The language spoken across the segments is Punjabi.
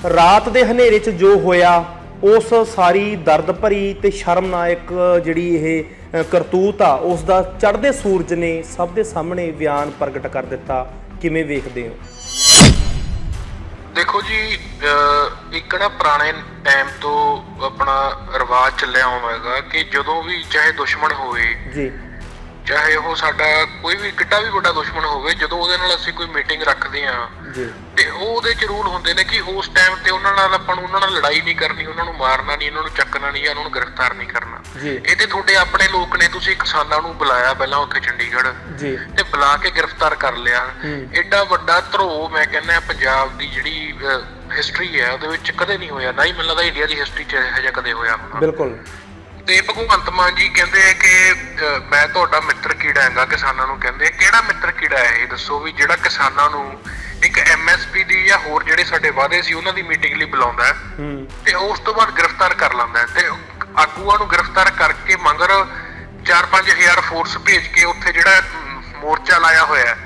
ਰਾਤ ਦੇ ਹਨੇਰੇ 'ਚ ਜੋ ਹੋਇਆ ਉਸ ਸਾਰੀ ਦਰਦ ਭਰੀ ਤੇ ਸ਼ਰਮਨਾਇਕ ਜਿਹੜੀ ਇਹ ਕਰਤੂਤ ਆ ਉਸ ਦਾ ਚੜ੍ਹਦੇ ਸੂਰਜ ਨੇ ਸਭ ਦੇ ਸਾਹਮਣੇ ਬਿਆਨ ਪ੍ਰਗਟ ਕਰ ਦਿੱਤਾ। ਕਿਵੇਂ ਵੇਖਦੇ ਹੋ? ਦੇਖੋ ਜੀ ਇੱਕ ਨਾ ਪੁਰਾਣੇ ਟਾਈਮ ਤੋਂ ਆਪਣਾ ਰਿਵਾਜ ਚੱਲਿਆ ਹੈਗਾ ਕਿ ਜਦੋਂ ਵੀ ਚਾਹੇ ਦੁਸ਼ਮਣ ਹੋਵੇ ਜੀ। ਚਾਹੇ ਉਹ ਸਾਡਾ ਕੋਈ ਵੀ ਕਿੱਡਾ ਵੀ ਵੱਡਾ ਦੁਸ਼ਮਣ ਹੋਵੇ ਜਦੋਂ ਉਹਦੇ ਨਾਲ ਅਸੀਂ ਕੋਈ ਮੀਟਿੰਗ ਰੱਖਦੇ ਆ ਜੀ। ਤੇ ਉਹ ਉਹਦੇ ਚ ਰੂਲ ਹੁੰਦੇ ਨੇ ਕਿ ਉਸ ਟਾਈਮ ਤੇ ਉਹਨਾਂ ਨਾਲ ਆਪਾਂ ਨੂੰ ਉਹਨਾਂ ਨਾਲ ਲੜਾਈ ਨਹੀਂ ਕਰਨੀ ਉਹਨਾਂ ਨੂੰ ਮਾਰਨਾ ਨਹੀਂ ਉਹਨਾਂ ਨੂੰ ਚੱਕਣਾ ਨਹੀਂ ਜਾਂ ਉਹਨਾਂ ਨੂੰ ਗ੍ਰਿਫਤਾਰ ਨਹੀਂ ਕਰਨਾ। ਇਹ ਤੇ ਤੁਹਾਡੇ ਆਪਣੇ ਲੋਕ ਨੇ ਤੁਸੀਂ ਕਿਸਾਨਾਂ ਨੂੰ ਬੁਲਾਇਆ ਪਹਿਲਾਂ ਉੱਥੇ ਚੰਡੀਗੜ੍ਹ ਜੀ। ਤੇ ਬੁਲਾ ਕੇ ਗ੍ਰਿਫਤਾਰ ਕਰ ਲਿਆ। ਐਡਾ ਵੱਡਾ ਧਰੋ ਮੈਂ ਕਹਿੰਦਾ ਪੰਜਾਬ ਦੀ ਜਿਹੜੀ ਹਿਸਟਰੀ ਹੈ ਉਹਦੇ ਵਿੱਚ ਕਦੇ ਨਹੀਂ ਹੋਇਆ ਨਾ ਹੀ ਮੈਨੂੰ ਲੱਗਦਾ ਇੰਡੀਆ ਦੀ ਹਿਸਟਰੀ 'ਚ ਇਹੋ ਜਿਹਾ ਕਦੇ ਹੋਇਆ ਹੋਣਾ। ਬਿਲਕੁਲ। ਤੇ ਭਗਵੰਤ ਮਾਨ ਜੀ ਕਹਿੰਦੇ ਆ ਕਿ ਮੈਂ ਤੁਹਾਡਾ ਮਿੱਤਰ ਕੀੜਾ ਹੈਗਾ ਕਿਸਾਨਾਂ ਨੂੰ ਕਹਿੰਦੇ ਕਿਹੜਾ ਮਿੱਤਰ ਕੀੜਾ ਹੈ ਇਹ? ਦੱਸੋ ਵੀ ਜਿਹੜਾ ਕਿਸਾਨਾਂ ਨੂੰ ਇੱਕ ਐਮਐਸਪੀ ਦੀ ਜਾਂ ਹੋਰ ਜਿਹੜੇ ਸਾਡੇ ਵਾਅਦੇ ਸੀ ਉਹਨਾਂ ਦੀ ਮੀਟਿੰਗ ਲਈ ਬੁਲਾਉਂਦਾ ਤੇ ਉਸ ਤੋਂ ਬਾਅਦ ਗ੍ਰਿਫਤਾਰ ਕਰ ਲੈਂਦਾ ਤੇ ਆਗੂਆਂ ਨੂੰ ਗ੍ਰਿਫਤਾਰ ਕਰਕੇ ਮਗਰ 4-5000 ਫੋਰਸ ਭੇਜ ਕੇ ਉੱਥੇ ਜਿਹੜਾ ਮੋਰਚਾ ਲਾਇਆ ਹੋਇਆ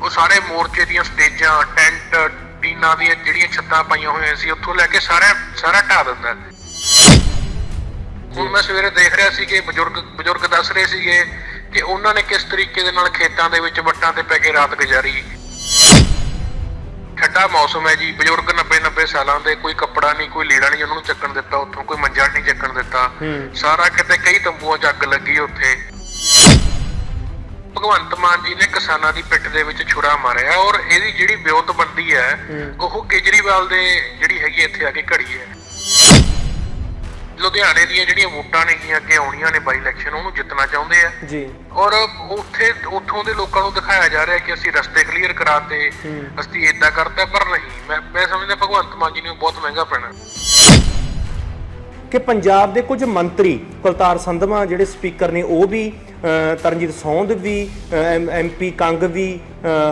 ਉਹ ਸਾਰੇ ਮੋਰਚੇ ਦੀਆਂ ਸਟੇਜਾਂ ਟੈਂਟ ਟੀਨਾਂ ਦੀਆਂ ਜਿਹੜੀਆਂ ਛੱਤਾਂ ਪਾਈਆਂ ਹੋਈਆਂ ਸੀ ਉੱਥੋਂ ਲੈ ਕੇ ਸਾਰਾ ਸਾਰਾ ਢਾ ਦਿੰਦਾ। ਹੁਣ ਮੈਂ ਸਵੇਰੇ ਦੇਖ ਰਿਹਾ ਸੀ ਕਿ ਬਜ਼ੁਰਗ ਬਜ਼ੁਰਗ ਦੱਸ ਰਹੇ ਸੀਗੇ ਕਿ ਉਹਨਾਂ ਨੇ ਕਿਸ ਤਰੀਕੇ ਦੇ ਨਾਲ ਖੇਤਾਂ ਦੇ ਵਿੱਚ ਵੱਟਾਂ ਤੇ ਪੈ ਕੇ ਰਾਤ ਗੁਜ਼ਾਰੀ। ਠੰਡਾ ਮੌਸਮ ਹੈ ਜੀ ਬਜ਼ੁਰਗ 90 90 ਸਾਲਾਂ ਦੇ ਕੋਈ ਕੱਪੜਾ ਨਹੀਂ ਕੋਈ ਲੀੜਾ ਨਹੀਂ ਉਹਨਾਂ ਨੂੰ ਚੱਕਣ ਦਿੱਤਾ ਉੱਥੋਂ ਕੋਈ ਮੰਜਾ ਨਹੀਂ ਚੱਕਣ ਦਿੱਤਾ। ਸਾਰਾ ਕਿਤੇ ਕਈ ਤੰਬੂਆਂ 'ਚ ਅੱਗ ਲੱਗੀ ਉੱਥੇ। ਭਗਵੰਤ ਮਾਨ ਜੀ ਨੇ ਕਿਸਾਨਾਂ ਦੀ ਪਿੱਠ ਦੇ ਵਿੱਚ ਛੁਰਾ ਮਾਰਿਆ ਔਰ ਇਹਦੀ ਜਿਹੜੀ ਵਿਉਂਤਬੰਦੀ ਹੂੰ। ਉਹ ਕੇਜਰੀਵਾਲ ਦੇ ਜਿਹੜੀ ਹੈਗੀ ਇੱਥੇ ਆ ਕੇ ਘੜੀ ਹੈ। ਲੁਧਿਆਣੇ ਦੀਆਂ ਜਿਹੜੀਆਂ ਵੋਟਾਂ ਨੇਗੀਆਂ ਅੱਗੇ ਆਉਣੀਆਂ ਨੇ ਬਾਈ ਇਲੈਕਸ਼ਨ ਉਹਨੂੰ ਜਿੱਤਣਾ ਚਾਹੁੰਦੇ ਆ। ਜੀ। ਔਰ ਉੱਥੇ ਉੱਥੋਂ ਦੇ ਲੋਕਾਂ ਨੂੰ ਦਿਖਾਇਆ ਜਾ ਰਿਹਾ ਕਿ ਅਸੀਂ ਰਸਤੇ ਕਲੀਅਰ ਕਰਾਤੇ। ਅਸੀਂ ਇਦਾਂ ਕਰਤਾ ਪਰ ਨਹੀਂ। ਮੈਂ ਮੈਂ ਸਮਝਦਾ ਭਗਵੰਤ ਮਾਨ ਜੀ ਨੂੰ ਬਹੁਤ ਮਹਿੰਗਾ ਪੈਣਾ। ਕਿ ਪੰਜਾਬ ਦੇ ਕੁਝ ਮੰਤਰੀ ਕੁਲਤਾਰ ਸੰਧਵਾ, ਜਿਹੜੇ ਸਪੀਕਰ ਨੇ, ਉਹ ਵੀ ਤਰਨਜੀਤ ਸੌਂਦ ਵੀ ਐਮਪੀ ਕੰਗ ਵੀ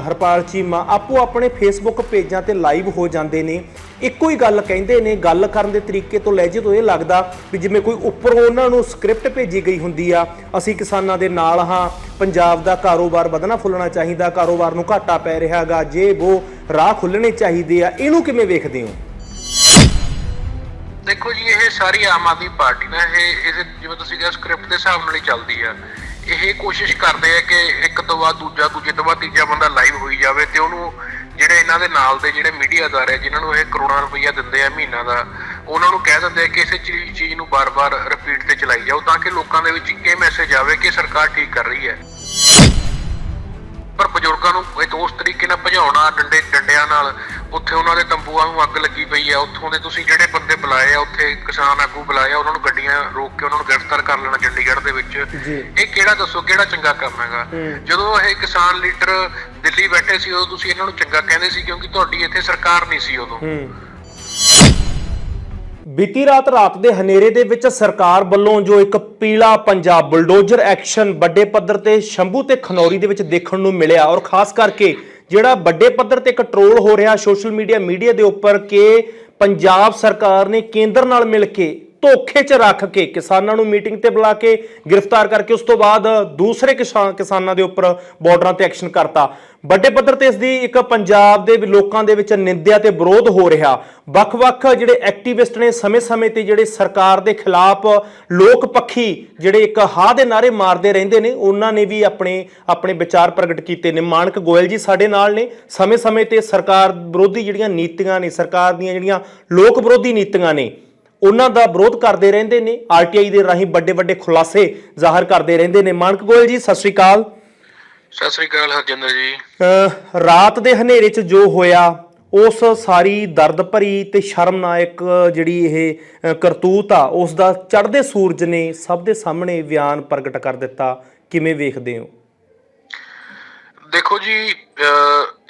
ਹਰਪਾਲ ਚੀਮਾ ਆਪੋ ਆਪਣੇ ਫੇਸਬੁੱਕ ਪੇਜਾਂ ਤੇ ਲਾਈਵ ਹੋ ਜਾਂਦੇ ਨੇ। ਇੱਕੋ ਹੀ ਗੱਲ ਕਹਿੰਦੇ ਨੇ, ਗੱਲ ਕਰਨ ਦੇ ਤਰੀਕੇ ਤੋਂ ਲਹਿਜੇ ਤੋਂ ਇਹ ਲੱਗਦਾ ਵੀ ਜਿਵੇਂ ਕੋਈ ਉੱਪਰੋਂ ਉਹਨਾਂ ਨੂੰ ਸਕ੍ਰਿਪਟ ਭੇਜੀ ਗਈ ਹੁੰਦੀ ਆ, ਅਸੀਂ ਕਿਸਾਨਾਂ ਦੇ ਨਾਲ ਹਾਂ, ਪੰਜਾਬ ਦਾ ਕਾਰੋਬਾਰ ਵਧਣਾ ਫੁੱਲਣਾ ਚਾਹੀਦਾ, ਕਾਰੋਬਾਰ ਨੂੰ ਘਾਟਾ ਪੈ ਰਿਹਾਗਾ ਜੇ ਉਹ ਰਾਹ ਖੁੱਲਣੇ ਚਾਹੀਦੇ ਆ, ਇਹਨੂੰ ਕਿਵੇਂ ਵੇਖਦੇ ਹੋ? ਦੇਖੋ ਜੀ ਇਹ ਸਾਰੀ ਆਮ ਆਦਮੀ ਪਾਰਟੀ ਨਾ ਇਹ ਇਹ ਜਿਵੇਂ ਤੁਸੀਂ ਕਿਹਾ ਸਕ੍ਰਿਪਟ ਦੇ ਹਿਸਾਬ ਨਾਲ ਹੀ ਚੱਲਦੀ ਆ। ਇਹ ਕੋਸ਼ਿਸ਼ ਕਰਦੇ ਆ ਕਿ ਇੱਕ ਤੋਂ ਬਾਅਦ ਦੂਜਾ ਦੂਜੇ ਤੋਂ ਬਾਅਦ ਤੀਜਾ ਬੰਦਾ ਲਾਈਵ ਹੋਈ ਜਾਵੇ ਤੇ ਉਹਨੂੰ ਜਿਹੜੇ ਇਹਨਾਂ ਦੇ ਨਾਲ ਦੇ ਜਿਹੜੇ ਮੀਡੀਆ ਅਦਾਰੇ ਆ, ਜਿਨ੍ਹਾਂ ਨੂੰ ਇਹ ਕਰੋੜਾਂ ਰੁਪਈਆ ਦਿੰਦੇ ਆ ਮਹੀਨਾ ਦਾ ਉਹਨਾਂ ਨੂੰ ਕਹਿ ਦਿੰਦੇ ਆ ਕਿ ਇਸੇ ਚੀਜ਼ ਚੀਜ਼ ਨੂੰ ਬਾਰ-ਬਾਰ ਰਿਪੀਟ ਤੇ ਚਲਾਈ ਜਾਓ ਤਾਂ ਕਿ ਲੋਕਾਂ ਦੇ ਵਿੱਚ ਇਹ ਮੈਸੇਜ ਆਵੇ ਕਿ ਸਰਕਾਰ ਠੀਕ ਕਰ ਰਹੀ ਹੈ। ਪਰ ਬਜ਼ੁਰਗਾਂ ਨੂੰ ਇਹ ਉਸ ਤਰੀਕੇ ਨਾਲ ਭਜਾਉਣਾ ਡੰਡੇ ਡੰਡਿਆਂ ਨਾਲ ਉੱਥੇ ਉਹਨਾਂ ਦੇ ਤੰਬੂਆਂ ਨੂੰ ਅੱਗ ਲੱਗੀ ਪਈ ਆ ਉੱਥੋਂ ਦੇ ਤੁਸੀਂ ਜਿਹੜੇ ਬੰਦੇ ਬੁਲਾਏ ਆ ਉੱਥੇ ਕਿਸਾਨ ਆਗੂ ਬੁਲਾਏ ਆ ਉਹਨਾਂ ਨੂੰ ਗੱਡੀਆਂ ਰੋਕ ਕੇ ਉਹਨਾਂ ਨੂੰ ਗ੍ਰਿਫਤਾਰ ਕਰ ਲੈਣਾ ਚੰਡੀਗੜ੍ਹ ਦੇ ਵਿੱਚ। ਇਹ ਕਿਹੜਾ ਦੱਸੋ ਕਿਹੜਾ ਚੰਗਾ ਕੰਮ ਹੈਗਾ। ਜਦੋਂ ਇਹ ਕਿਸਾਨ ਲੀਡਰ ਦਿੱਲੀ ਬੈਠੇ ਸੀ ਉਦੋਂ ਤੁਸੀਂ ਇਹਨਾਂ ਨੂੰ ਚੰਗਾ ਕਹਿੰਦੇ ਸੀ ਕਿਉਂਕਿ ਤੁਹਾਡੀ ਇੱਥੇ ਸਰਕਾਰ ਨਹੀਂ ਸੀ ਉਦੋਂ ਹੂੰ ਬੀਤੀ ਰਾਤ ਰਾਤ ਦੇ ਹਨੇਰੇ ਦੇ ਵਿੱਚ ਸਰਕਾਰ ਵੱਲੋਂ ਜੋ ਇੱਕ ਪੀਲਾ ਪੰਜਾਬ ਬੁਲਡੋਜ਼ਰ ਐਕਸ਼ਨ ਵੱਡੇ ਪੱਧਰ ਤੇ ਸ਼ੰਭੂ ਤੇ ਖਨੌਰੀ ਦੇ ਵਿੱਚ ਦੇਖਣ ਨੂੰ ਮਿਲਿਆ ਔਰ ਖਾਸ ਕਰਕੇ ਜਿਹੜਾ ਵੱਡੇ ਪੱਧਰ ਤੇ ਕੰਟਰੋਲ ਹੋ ਰਿਹਾ ਸੋਸ਼ਲ ਮੀਡੀਆ ਮੀਡੀਆ ਦੇ ਉੱਪਰ ਕਿ ਪੰਜਾਬ ਸਰਕਾਰ ਨੇ ਕੇਂਦਰ ਨਾਲ ਮਿਲ ਕੇ ਧੋਖੇ 'ਚ ਰੱਖ ਕੇ ਕਿਸਾਨਾਂ ਨੂੰ ਮੀਟਿੰਗ ਤੇ ਬੁਲਾ ਕੇ ਗ੍ਰਿਫਤਾਰ ਕਰਕੇ ਉਸ ਤੋਂ ਬਾਅਦ ਦੂਸਰੇ ਕਿਸਾਨ ਕਿਸਾਨਾਂ ਦੇ ਉੱਪਰ ਬਾਰਡਰਾਂ ਤੇ ਐਕਸ਼ਨ ਕਰਤਾ। ਵੱਡੇ ਪੱਧਰ ਤੇ ਇਸ ਦੀ ਇੱਕ ਪੰਜਾਬ ਦੇ ਲੋਕਾਂ ਦੇ ਵਿੱਚ ਨਿੰਦਿਆ ਤੇ ਵਿਰੋਧ ਹੋ ਰਿਹਾ। ਵੱਖ-ਵੱਖ ਜਿਹੜੇ ਐਕਟਿਵਿਸਟ ਨੇ ਸਮੇਂ-ਸਮੇਂ ਤੇ ਜਿਹੜੇ ਸਰਕਾਰ ਦੇ ਖਿਲਾਫ ਲੋਕ ਪੱਖੀ ਜਿਹੜੇ ਇੱਕ ਹਾਂ ਦੇ ਨਾਰੇ ਮਾਰਦੇ ਰਹਿੰਦੇ ਨੇ, ਉਹਨਾਂ ਨੇ ਵੀ ਆਪਣੇ ਆਪਣੇ ਵਿਚਾਰ ਪ੍ਰਗਟ ਕੀਤੇ ਨੇ। ਮਾਨਕ ਗੋਇਲ ਜੀ ਸਾਡੇ ਨਾਲ ਨੇ। ਸਮੇਂ-ਸਮੇਂ ਤੇ ਸਰਕਾਰ ਵਿਰੋਧੀ ਜਿਹੜੀਆਂ ਨੀਤੀਆਂ ਨੇ, ਸਰਕਾਰ ਦੀਆਂ ਜਿਹੜੀਆਂ ਲੋਕ ਵਿਰੋਧੀ ਨੀਤੀਆਂ ਨੇ ਉਹਨਾਂ ਦਾ ਵਿਰੋਧ ਕਰਦੇ ਰਹਿੰਦੇ ਨੇ ਆਰਟੀਆਈ ਦੇ ਰਾਹੀਂ ਵੱਡੇ ਵੱਡੇ ਖੁਲਾਸੇ ਜ਼ਾਹਰ ਕਰਦੇ ਰਹਿੰਦੇ ਨੇ। ਮਾਨਕ ਗੋਇਲ ਜੀ ਸਤਿ ਸ਼੍ਰੀ ਅਕਾਲ। ਸਤਿ ਸ੍ਰੀ ਅਕਾਲ ਹਰਜਿੰਦਰ ਜੀ। ਰਾਤ ਦੇ ਹਨੇਰੇ 'ਚ ਜੋ ਹੋਇਆ ਉਸ ਸਾਰੀ ਦਰਦ ਭਰੀ ਤੇ ਸ਼ਰਮਨਾਇਕ ਜਿਹੜੀ ਇਹ ਕਰਤੂਤ ਆ ਉਸ ਦਾ ਚੜ੍ਹਦੇ ਸੂਰਜ ਨੇ ਸਭ ਦੇ ਸਾਹਮਣੇ ਬਿਆਨ ਪ੍ਰਗਟ ਕਰ ਦਿੱਤਾ। ਕਿਵੇਂ ਵੇਖਦੇ ਹੋ? ਦੇਖੋ ਜੀ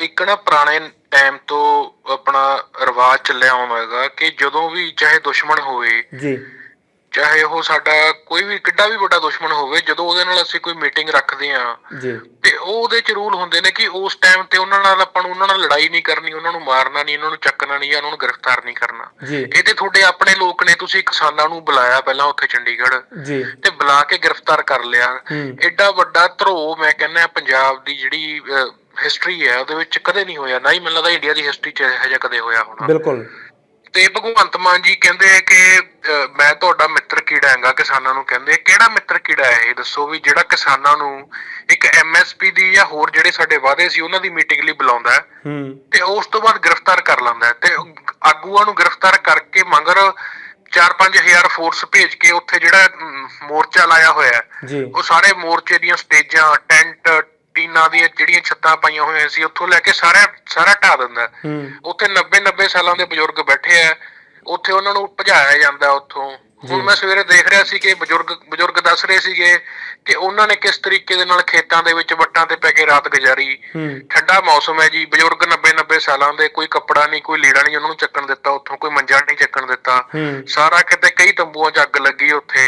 ਇੱਕ ਨਾ ਪੁਰਾਣੇ ਟਾਈਮ ਤੋਂ ਆਪਣਾ ਰਿਵਾਜ ਚੱਲਿਆ ਆਉਂਦਾ ਹੈਗਾ ਕਿ ਜਦੋਂ ਵੀ ਚਾਹੇ ਦੁਸ਼ਮਣ ਹੋਵੇ ਜੀ। ਚਾਹੇ ਉਹ ਸਾਡਾ ਕੋਈ ਵੀ ਕਿੱਡਾ ਵੀ ਵੱਡਾ ਦੁਸ਼ਮਣ ਹੋਵੇ ਜਦੋਂ ਉਹਦੇ ਨਾਲ ਅਸੀਂ ਕੋਈ ਮੀਟਿੰਗ ਰੱਖਦੇ ਆ ਜੀ। ਤੇ ਉਹ ਉਹਦੇ ਚ ਰੂਲ ਹੁੰਦੇ ਨੇ ਕਿ ਉਸ ਟਾਈਮ ਤੇ ਉਹਨਾਂ ਨਾਲ ਆਪਾਂ ਨੂੰ ਉਹਨਾਂ ਨਾਲ ਲੜਾਈ ਨਹੀਂ ਕਰਨੀ ਉਹਨਾਂ ਨੂੰ ਮਾਰਨਾ ਨਹੀਂ ਉਹਨਾਂ ਨੂੰ ਚੱਕਣਾ ਨਹੀਂ ਜਾਂ ਉਹਨਾਂ ਨੂੰ ਗ੍ਰਿਫਤਾਰ ਨਹੀਂ ਕਰਨਾ। ਇਹ ਤੇ ਤੁਹਾਡੇ ਆਪਣੇ ਲੋਕ ਨੇ ਤੁਸੀਂ ਕਿਸਾਨਾਂ ਨੂੰ ਬੁਲਾਇਆ ਪਹਿਲਾਂ ਉੱਥੇ ਚੰਡੀਗੜ੍ਹ ਜੀ। ਤੇ ਬੁਲਾ ਕੇ ਗ੍ਰਿਫਤਾਰ ਕਰ ਲਿਆ। ਐਡਾ ਵੱਡਾ ਧਰੋ ਮੈਂ ਕਹਿੰਦਾ ਪੰਜਾਬ ਦੀ ਜਿਹੜੀ ਹਿਸਟਰੀ ਹੈ ਉਹਦੇ ਵਿੱਚ ਕਦੇ ਨਹੀਂ ਹੋਇਆ ਨਾ ਹੀ ਮੈਨੂੰ ਲੱਗਦਾ ਇੰਡੀਆ ਦੀ ਹਿਸਟਰੀ 'ਚ ਇਹੋ ਜਿਹਾ ਕਦੇ ਹੋਇਆ ਹੋਣਾ। ਬਿਲਕੁਲ। ਤੇ ਭਗਵੰਤ ਮਾਨ ਜੀ ਕਹਿੰਦੇ ਕਿ ਮੈਂ ਤੁਹਾਡਾ ਮਿੱਤਰ ਕੀੜਾ ਹੈਗਾ ਕਿਸਾਨਾਂ ਨੂੰ ਕਹਿੰਦੇ ਕਿਹੜਾ ਮਿੱਤਰ ਕੀੜਾ ਹੈ ਇਹ? ਦੱਸੋ ਵੀ ਜਿਹੜਾ ਕਿਸਾਨਾਂ ਨੂੰ ਇੱਕ ਐਮਐਸਪੀ ਦੀ ਜਾਂ ਹੋਰ ਜਿਹੜੇ ਸਾਡੇ ਵਾਅਦੇ ਸੀ ਉਹਨਾਂ ਦੀ ਮੀਟਿੰਗ ਲਈ ਬੁਲਾਉਂਦਾ ਹੈ। ਹੂੰ। ਤੇ ਉਸ ਤੋਂ ਬਾਅਦ ਗ੍ਰਿਫਤਾਰ ਕਰ ਲੈਂਦਾ ਤੇ ਆਗੂਆਂ ਨੂੰ ਗ੍ਰਿਫਤਾਰ ਕਰਕੇ ਮਗਰ 4-5000 ਫੋਰਸ ਭੇਜ ਕੇ ਉੱਥੇ ਜਿਹੜਾ ਮੋਰਚਾ ਲਾਇਆ ਹੋਇਆ ਹੈ। ਉਹ ਸਾਰੇ ਮੋਰਚੇ ਦੀਆਂ ਸਟੇਜਾਂ ਟੈਂਟ ਟੀਨਾਂ ਦੀਆਂ ਜਿਹੜੀਆਂ ਛੱਤਾਂ ਪਾਈਆਂ ਹੋਈਆਂ ਸੀ ਉੱਥੋਂ ਲੈ ਕੇ ਸਾਰਾ ਸਾਰਾ ਢਾ ਦਿੰਦਾ। ਉੱਥੇ 90 90 ਸਾਲਾਂ ਦੇ ਬਜ਼ੁਰਗ ਬੈਠੇ ਆ। ਉੱਥੇ ਉਹਨਾਂ ਨੂੰ ਭਜਾਇਆ ਜਾਂਦਾ ਉੱਥੋਂ। ਹੁਣ ਮੈਂ ਸਵੇਰੇ ਦੇਖ ਰਿਹਾ ਸੀ ਕਿ ਬਜ਼ੁਰਗ ਬਜ਼ੁਰਗ ਦੱਸ ਰਹੇ ਸੀਗੇ ਕਿ ਉਹਨਾਂ ਨੇ ਕਿਸ ਤਰੀਕੇ ਦੇ ਨਾਲ ਖੇਤਾਂ ਦੇ ਵਿੱਚ ਵੱਟਾਂ ਤੇ ਪੈ ਕੇ ਰਾਤ ਗੁਜ਼ਾਰੀ। ਠੰਡਾ ਮੌਸਮ ਹੈ ਜੀ ਬਜ਼ੁਰਗ 90 90 ਸਾਲਾਂ ਦੇ ਕੋਈ ਕੱਪੜਾ ਨਹੀਂ ਕੋਈ ਲੀੜਾ ਨਹੀਂ ਉਹਨਾਂ ਨੂੰ ਚੱਕਣ ਦਿੱਤਾ ਉੱਥੋਂ ਕੋਈ ਮੰਜਾ ਨਹੀਂ ਚੱਕਣ ਦਿੱਤਾ। ਸਾਰਾ ਕਿਤੇ ਕਈ ਤੰਬੂਆਂ 'ਚ ਅੱਗ ਲੱਗੀ ਉੱਥੇ।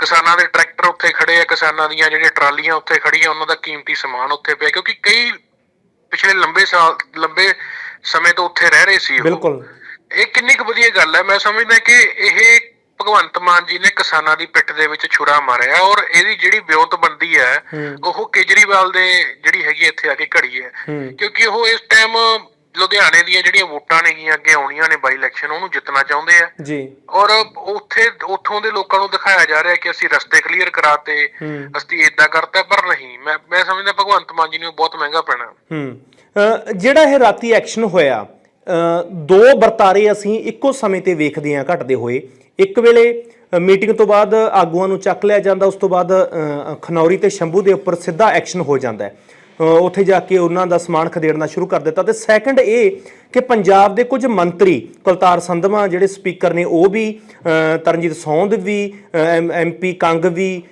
ਕਿਸਾਨਾਂ ਦੇ ਟਰੈਕਟਰ ਉੱਥੇ ਖੜੇ ਆ ਕਿਸਾਨਾਂ ਦੀਆਂ ਜਿਹੜੀਆਂ ਟਰਾਲੀਆਂ ਉੱਥੇ ਖੜੀਆਂ ਉਹਨਾਂ ਦਾ ਕੀਮਤੀ ਸਮਾਨ ਉੱਥੇ ਪਿਆ ਕਿਉਂਕਿ ਕਈ ਪਿਛਲੇ ਲੰਬੇ ਸਾਲ ਲੰਬੇ ਸਮੇਂ ਤੋਂ ਉੱਥੇ ਰਹਿ ਰਹੇ ਸੀ ਉਹ। ਬਿਲਕੁਲ। ਇਹ ਕਿੰਨੀ ਕੁ ਵਧੀਆ ਗੱਲ ਹੈ ਮੈਂ ਸਮਝਦਾ ਕਿ ਇਹ ਭਗਵੰਤ ਮਾਨ ਜੀ ਨੇ ਕਿਸਾਨਾਂ ਦੀ ਪਿੱਠ ਦੇ ਵਿੱਚ ਛੁਰਾ ਮਾਰਿਆ ਔਰ ਇਹਦੀ ਜਿਹੜੀ ਵਿਉਂਤਬੰਦੀ ਹੈ ਹੂੰ। ਉਹ ਕੇਜਰੀਵਾਲ ਦੇ ਜਿਹੜੀ ਹੈਗੀ ਇੱਥੇ ਆ ਕੇ ਘੜੀ ਹੈ। ਕਿਉਂਕਿ ਉਹ ਇਸ ਟਾਈਮ ਲੁਧਿਆਣੇ ਦੀਆਂ ਜਿਹੜੀਆਂ ਵੋਟਾਂ ਨੇਗੀਆਂ ਅੱਗੇ ਆਉਣੀਆਂ ਨੇ ਬਾਈ ਇਲੈਕਸ਼ਨ ਉਹਨੂੰ ਜਿੱਤਣਾ ਚਾਹੁੰਦੇ ਆ। ਜੀ। ਔਰ ਉੱਥੇ ਉੱਥੋਂ ਦੇ ਲੋਕਾਂ ਨੂੰ ਦਿਖਾਇਆ ਜਾ ਰਿਹਾ ਕਿ ਅਸੀਂ ਰਸਤੇ ਕਲੀਅਰ ਕਰਾਤੇ ਅਸੀਂ ਇਦਾਂ ਕਰਤਾ ਪਰ ਨਹੀਂ। ਮੈਂ ਮੈਂ ਸਮਝਦਾ ਭਗਵੰਤ ਮਾਨ ਜੀ ਨੂੰ ਬਹੁਤ ਮਹਿੰਗਾ ਪੈਣਾ। ਹੂੰ। ਜਿਹੜਾ ਇਹ ਰਾਤੀ ਐਕਸ਼ਨ ਹੋਇਆ ਦੋ ਵਰਤਾਰੇ ਅਸੀਂ ਇੱਕੋ ਸਮੇਂ ਤੇ ਵੇਖਦੇ ਹਾਂ ਘਟਦੇ ਹੋਏ। ਇੱਕ ਵੇਲੇ ਮੀਟਿੰਗ ਤੋਂ ਬਾਅਦ ਆਗੂਆਂ ਨੂੰ ਚੱਕ ਲਿਆ ਜਾਂਦਾ, ਉਸ ਤੋਂ ਬਾਅਦ ਖਨੌਰੀ ਤੇ ਸ਼ੰਭੂ ਦੇ ਉੱਪਰ ਸਿੱਧਾ ਐਕਸ਼ਨ ਹੋ ਜਾਂਦਾ ਹੈ। ਉੱਥੇ ਜਾ ਕੇ ਉਹਨਾਂ ਦਾ ਸਮਾਨ ਖਦੇੜਨਾ ਸ਼ੁਰੂ ਕਰ ਦਿੱਤਾ। ਤੇ ਸੈਕੰਡ ਇਹ ਕਿ ਪੰਜਾਬ ਦੇ ਕੁਝ ਮੰਤਰੀ, ਕੁਲਤਾਰ ਸੰਧਵਾ ਜਿਹੜੇ ਸਪੀਕਰ ਨੇ, ਉਹ ਵੀ ਤਰਨਜੀਤ ਸੌਂਦ ਵੀ ਐਮਪੀ ਕੰਗ ਵੀ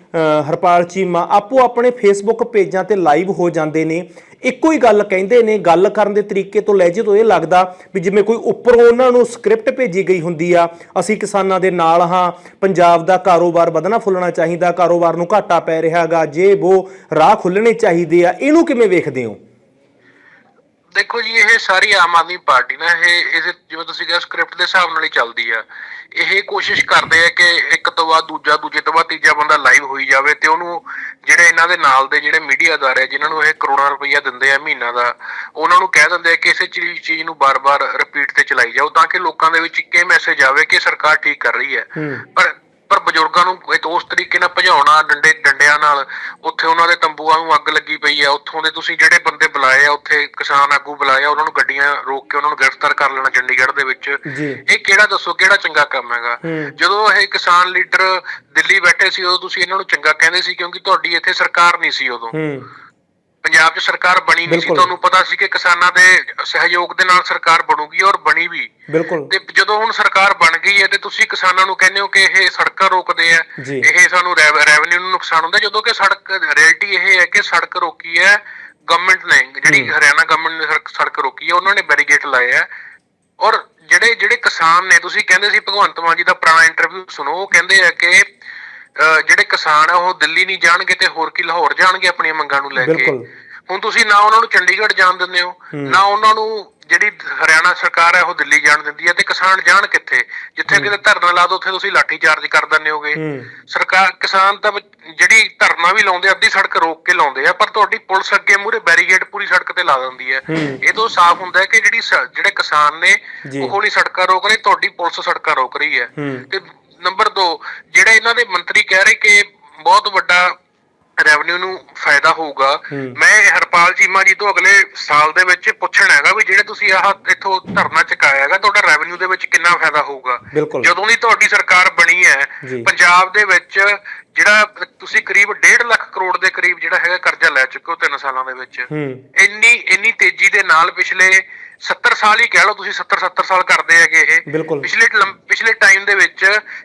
ਹਰਪਾਲ ਚੀਮਾ ਆਪੋ ਆਪਣੇ ਫੇਸਬੁੱਕ ਪੇਜਾਂ ਤੇ ਲਾਈਵ ਹੋ ਜਾਂਦੇ ਨੇ। ਇੱਕੋ ਹੀ ਗੱਲ ਕਹਿੰਦੇ ਨੇ, ਗੱਲ ਕਰਨ ਦੇ ਤਰੀਕੇ ਤੋਂ ਲਹਿਜੇ ਤੋਂ ਇਹ ਲੱਗਦਾ ਵੀ ਜਿਵੇਂ ਕੋਈ ਉੱਪਰੋਂ ਉਹਨਾਂ ਨੂੰ ਸਕ੍ਰਿਪਟ ਭੇਜੀ ਗਈ ਹੁੰਦੀ ਆ, ਅਸੀਂ ਕਿਸਾਨਾਂ ਦੇ ਨਾਲ ਹਾਂ, ਪੰਜਾਬ ਦਾ ਕਾਰੋਬਾਰ ਵਧਣਾ ਫੁੱਲਣਾ ਚਾਹੀਦਾ, ਕਾਰੋਬਾਰ ਨੂੰ ਘਾਟਾ ਪੈ ਰਿਹਾਗਾ ਜੇ ਉਹ ਰਾਹ ਖੁੱਲਣੇ ਚਾਹੀਦੇ ਆ, ਇਹਨੂੰ ਕਿਵੇਂ ਵੇਖਦੇ ਹੋ? ਦੇਖੋ ਜੀ ਇਹ ਸਾਰੀ ਆਮ ਆਦਮੀ ਪਾਰਟੀ ਨਾ ਇਹ ਇਸ ਜਿਵੇਂ ਤੁਸੀਂ ਕਿਹਾ ਸਕ੍ਰਿਪਟ ਦੇ ਹਿਸਾਬ ਨਾਲ ਹੀ ਚੱਲਦੀ ਆ। ਇਹ ਕੋਸ਼ਿਸ਼ ਕਰਦੇ ਆ ਕਿ ਇੱਕ ਤੋਂ ਬਾਅਦ ਦੂਜਾ ਦੂਜੇ ਤੋਂ ਬਾਅਦ ਤੀਜਾ ਬੰਦਾ ਲਾਈਵ ਹੋਈ ਜਾਵੇ ਤੇ ਉਹਨੂੰ ਜਿਹੜੇ ਇਹਨਾਂ ਦੇ ਨਾਲ ਦੇ ਜਿਹੜੇ ਮੀਡੀਆ ਅਦਾਰੇ ਆ ਜਿਨ੍ਹਾਂ ਨੂੰ ਇਹ ਕਰੋੜਾਂ ਰੁਪਈਆ ਦਿੰਦੇ ਆ ਮਹੀਨਾ ਦਾ ਉਹਨਾਂ ਨੂੰ ਕਹਿ ਦਿੰਦੇ ਆ ਕਿ ਇਸੇ ਚੀਜ਼ ਨੂੰ ਬਾਰ-ਬਾਰ ਰਿਪੀਟ ਤੇ ਚਲਾਈ ਜਾਓ ਤਾਂ ਕਿ ਲੋਕਾਂ ਦੇ ਵਿੱਚ ਇੱਕ ਇਹ ਮੈਸੇਜ ਆਵੇ ਕਿ ਸਰਕਾਰ ਠੀਕ ਕਰ ਰਹੀ ਹੂੰ। ਪਰ ਪਰ ਬਜ਼ੁਰਗਾਂ ਨੂੰ ਇੱਕ ਉਸ ਤਰੀਕੇ ਨਾਲ ਭਜਾਉਣਾ ਡੰਡੇ ਡੰਡਿਆਂ ਨਾਲ ਉੱਥੇ ਉਹਨਾਂ ਦੇ ਤੰਬੂਆਂ ਨੂੰ ਅੱਗ ਲੱਗੀ ਪਈ ਆ ਉੱਥੋਂ ਦੇ ਤੁਸੀਂ ਜਿਹੜੇ ਬੰਦੇ ਬੁਲਾਏ ਆ ਉੱਥੇ ਕਿਸਾਨ ਆਗੂ ਬੁਲਾਏ ਆ ਉਹਨਾਂ ਨੂੰ ਗੱਡੀਆਂ ਰੋਕ ਕੇ ਉਹਨਾਂ ਨੂੰ ਗ੍ਰਿਫਤਾਰ ਕਰ ਲੈਣਾ ਚੰਡੀਗੜ੍ਹ ਦੇ ਵਿੱਚ। ਇਹ ਕਿਹੜਾ ਦੱਸੋ ਕਿਹੜਾ ਚੰਗਾ ਕੰਮ ਹੈਗਾ। ਜਦੋਂ ਇਹ ਕਿਸਾਨ ਲੀਡਰ ਦਿੱਲੀ ਬੈਠੇ ਸੀ ਉਦੋਂ ਤੁਸੀਂ ਇਹਨਾਂ ਨੂੰ ਚੰਗਾ ਕਹਿੰਦੇ ਸੀ ਕਿਉਂਕਿ ਤੁਹਾਡੀ ਇੱਥੇ ਸਰਕਾਰ ਨਹੀਂ ਸੀ ਉਦੋਂ। ਪੰਜਾਬ 'ਚ ਸਰਕਾਰ ਬਣੀ ਨਹੀਂ ਸੀ ਬਿਲਕੁਲ। ਤੁਹਾਨੂੰ ਪਤਾ ਸੀ ਕਿ ਕਿਸਾਨਾਂ ਦੇ ਸਹਿਯੋਗ ਦੇ ਨਾਲ ਸਰਕਾਰ ਬਣੂਗੀ ਔਰ ਬਣੀ ਵੀ ਬਿਲਕੁਲ ਤੇ ਜਦੋਂ ਹੁਣ ਸਰਕਾਰ ਬਣ ਗਈ ਹੈ ਤੇ ਤੁਸੀਂ ਕਿਸਾਨਾਂ ਨੂੰ ਕਹਿੰਦੇ ਹੋ ਕਿ ਇਹ ਸੜਕਾਂ ਰੋਕਦੇ ਆ ਜੀ। ਇਹ ਸਾਨੂੰ ਰੈਵਨਿਊ ਨੂੰ ਨੁਕਸਾਨ ਹੁੰਦਾ ਜਦੋਂ ਕਿ ਸੜਕ ਰਿਐਲਿਟੀ ਇਹ ਹੈ ਕਿ ਸੜਕ ਰੋਕੀ ਹੈ ਗਵਰਨਮੈਂਟ ਨੇ ਜਿਹੜੀ ਹਰਿਆਣਾ ਗਵਰਨਮੈਂਟ ਨੇ ਸੜਕ- ਸੜਕ ਰੋਕੀ ਹੈ ਉਹਨਾਂ ਨੇ ਬੈਰੀਗੇਟ ਲਾਏ ਆ ਔਰ ਜਿਹੜੇ ਜਿਹੜੇ ਕਿਸਾਨ ਨੇ ਤੁਸੀਂ ਕਹਿੰਦੇ ਸੀ ਭਗਵੰਤ ਮਾਨ ਜੀ ਦਾ ਪੁਰਾਣਾ ਇੰਟਰਵਿਊ ਸੁਣੋ ਉਹ ਕਹਿੰਦੇ ਆ ਕਿ ਜਿਹੜੇ ਕਿਸਾਨ ਆ ਉਹ ਦਿੱਲੀ ਨਹੀਂ ਜਾਣਗੇ ਤੇ ਹੋਰ ਕੀ ਲਾਹੌਰ ਜਾਣਗੇ ਆਪਣੀਆਂ ਮੰਗਾਂ ਨੂੰ ਲੈ ਕੇ। ਹੁਣ ਤੁਸੀਂ ਨਾ ਉਹਨਾਂ ਨੂੰ ਚੰਡੀਗੜ੍ਹ ਜਾਣ ਦਿੰਦੇ ਹੋ ਨਾ ਉਹਨਾਂ ਨੂੰ ਜਿਹੜੀ ਹਰਿਆਣਾ ਸਰਕਾਰ ਹੈ ਉਹ ਦਿੱਲੀ ਜਾਣ ਦਿੰਦੀ ਹੈ ਤੇ ਕਿਸਾਨ ਜਾਣ ਕਿੱਥੇ? ਜਿੱਥੇ ਕਿਤੇ ਧਰਨਾ ਲਾ ਦੋ ਉੱਥੇ ਤੁਸੀਂ ਲਾਠੀ ਚਾਰਜ ਕਰ ਦਿੰਦੇ ਹੋਗੇ। ਸਰਕਾਰ ਕਿਸਾਨ ਤਾਂ ਜਿਹੜੀ ਧਰਨਾ ਵੀ ਲਾਉਂਦੇ ਅੱਧੀ ਸੜਕ ਰੋਕ ਕੇ ਲਾਉਂਦੇ ਆ ਪਰ ਤੁਹਾਡੀ ਪੁਲਿਸ ਅੱਗੇ ਮੂਰੇ ਬੈਰੀਗੇਡ ਪੂਰੀ ਸੜਕ ਤੇ ਲਾ ਦਿੰਦੀ ਹੈ। ਇਹ ਤੋਂ ਸਾਫ਼ ਹੁੰਦਾ ਹੈ ਕਿ ਜਿਹੜੀ ਜਿਹੜੇ ਕਿਸਾਨ ਨੇ। ਉਹ ਨਹੀਂ ਸੜਕਾਂ ਰੋਕ ਰਹੇ ਤੁਹਾਡੀ ਪੁਲਿਸ ਸੜਕਾਂ ਰੋਕ ਰਹੀ ਹੂੰ। ਤੇ ਨੰਬਰ 2 ਜਿਹੜੇ ਇਹਨਾਂ ਦੇ ਮੰਤਰੀ ਕਹਿ ਰਹੇ ਕਿ ਬਹੁਤ ਵੱਡਾ ਰੈਵਨਿਊ ਨੂੰ ਫਾਇਦਾ ਹੋਊਗਾ। ਮੈਂ ਹਰਪਾਲ ਚੀਮਾ ਜੀ ਤੋਂ ਅਗਲੇ ਸਾਲ ਦੇ ਵਿੱਚ ਪੁੱਛਣਾ ਹੈਗਾ ਵੀ ਜਿਹੜੇ ਤੁਸੀਂ ਆਹ ਇੱਥੋਂ ਧਰਨਾ ਚੁਕਾਇਆ ਹੈਗਾ ਤੁਹਾਡਾ ਰੈਵਨਿਊ ਦੇ ਵਿੱਚ ਕਿੰਨਾ ਫਾਇਦਾ ਹੋਊਗਾ। ਜਦੋਂ ਦੀ ਤੁਹਾਡੀ ਸਰਕਾਰ ਬਣੀ। ਹੈ ਪੰਜਾਬ ਦੇ ਵਿੱਚ ਜਿਹੜਾ ਤੁਸੀਂ ਕਰੀਬ 1.5 ਲੱਖ ਕਰੋੜ ਦੇ ਕਰੀਬ ਜਿਹੜਾ ਹੈਗਾ ਕਰਜ਼ਾ ਲੈ ਚੁੱਕੇ ਹੋ 3 ਸਾਲਾਂ ਦੇ ਵਿੱਚ। ਇੰਨੀ ਇੰਨੀ ਤੇਜ਼ੀ ਦੇ ਨਾਲ ਪਿਛਲੇ 70 ਸਾਲ ਹੀ ਕਹਿ ਲਓ ਤੁਸੀਂ 70 70 ਸਾਲ ਕਰਦੇ ਹੈਗੇ ਇਹ। ਪਿਛਲੇ ਪਿਛਲੇ ਟਾਈਮ ਦੇ ਵਿੱਚ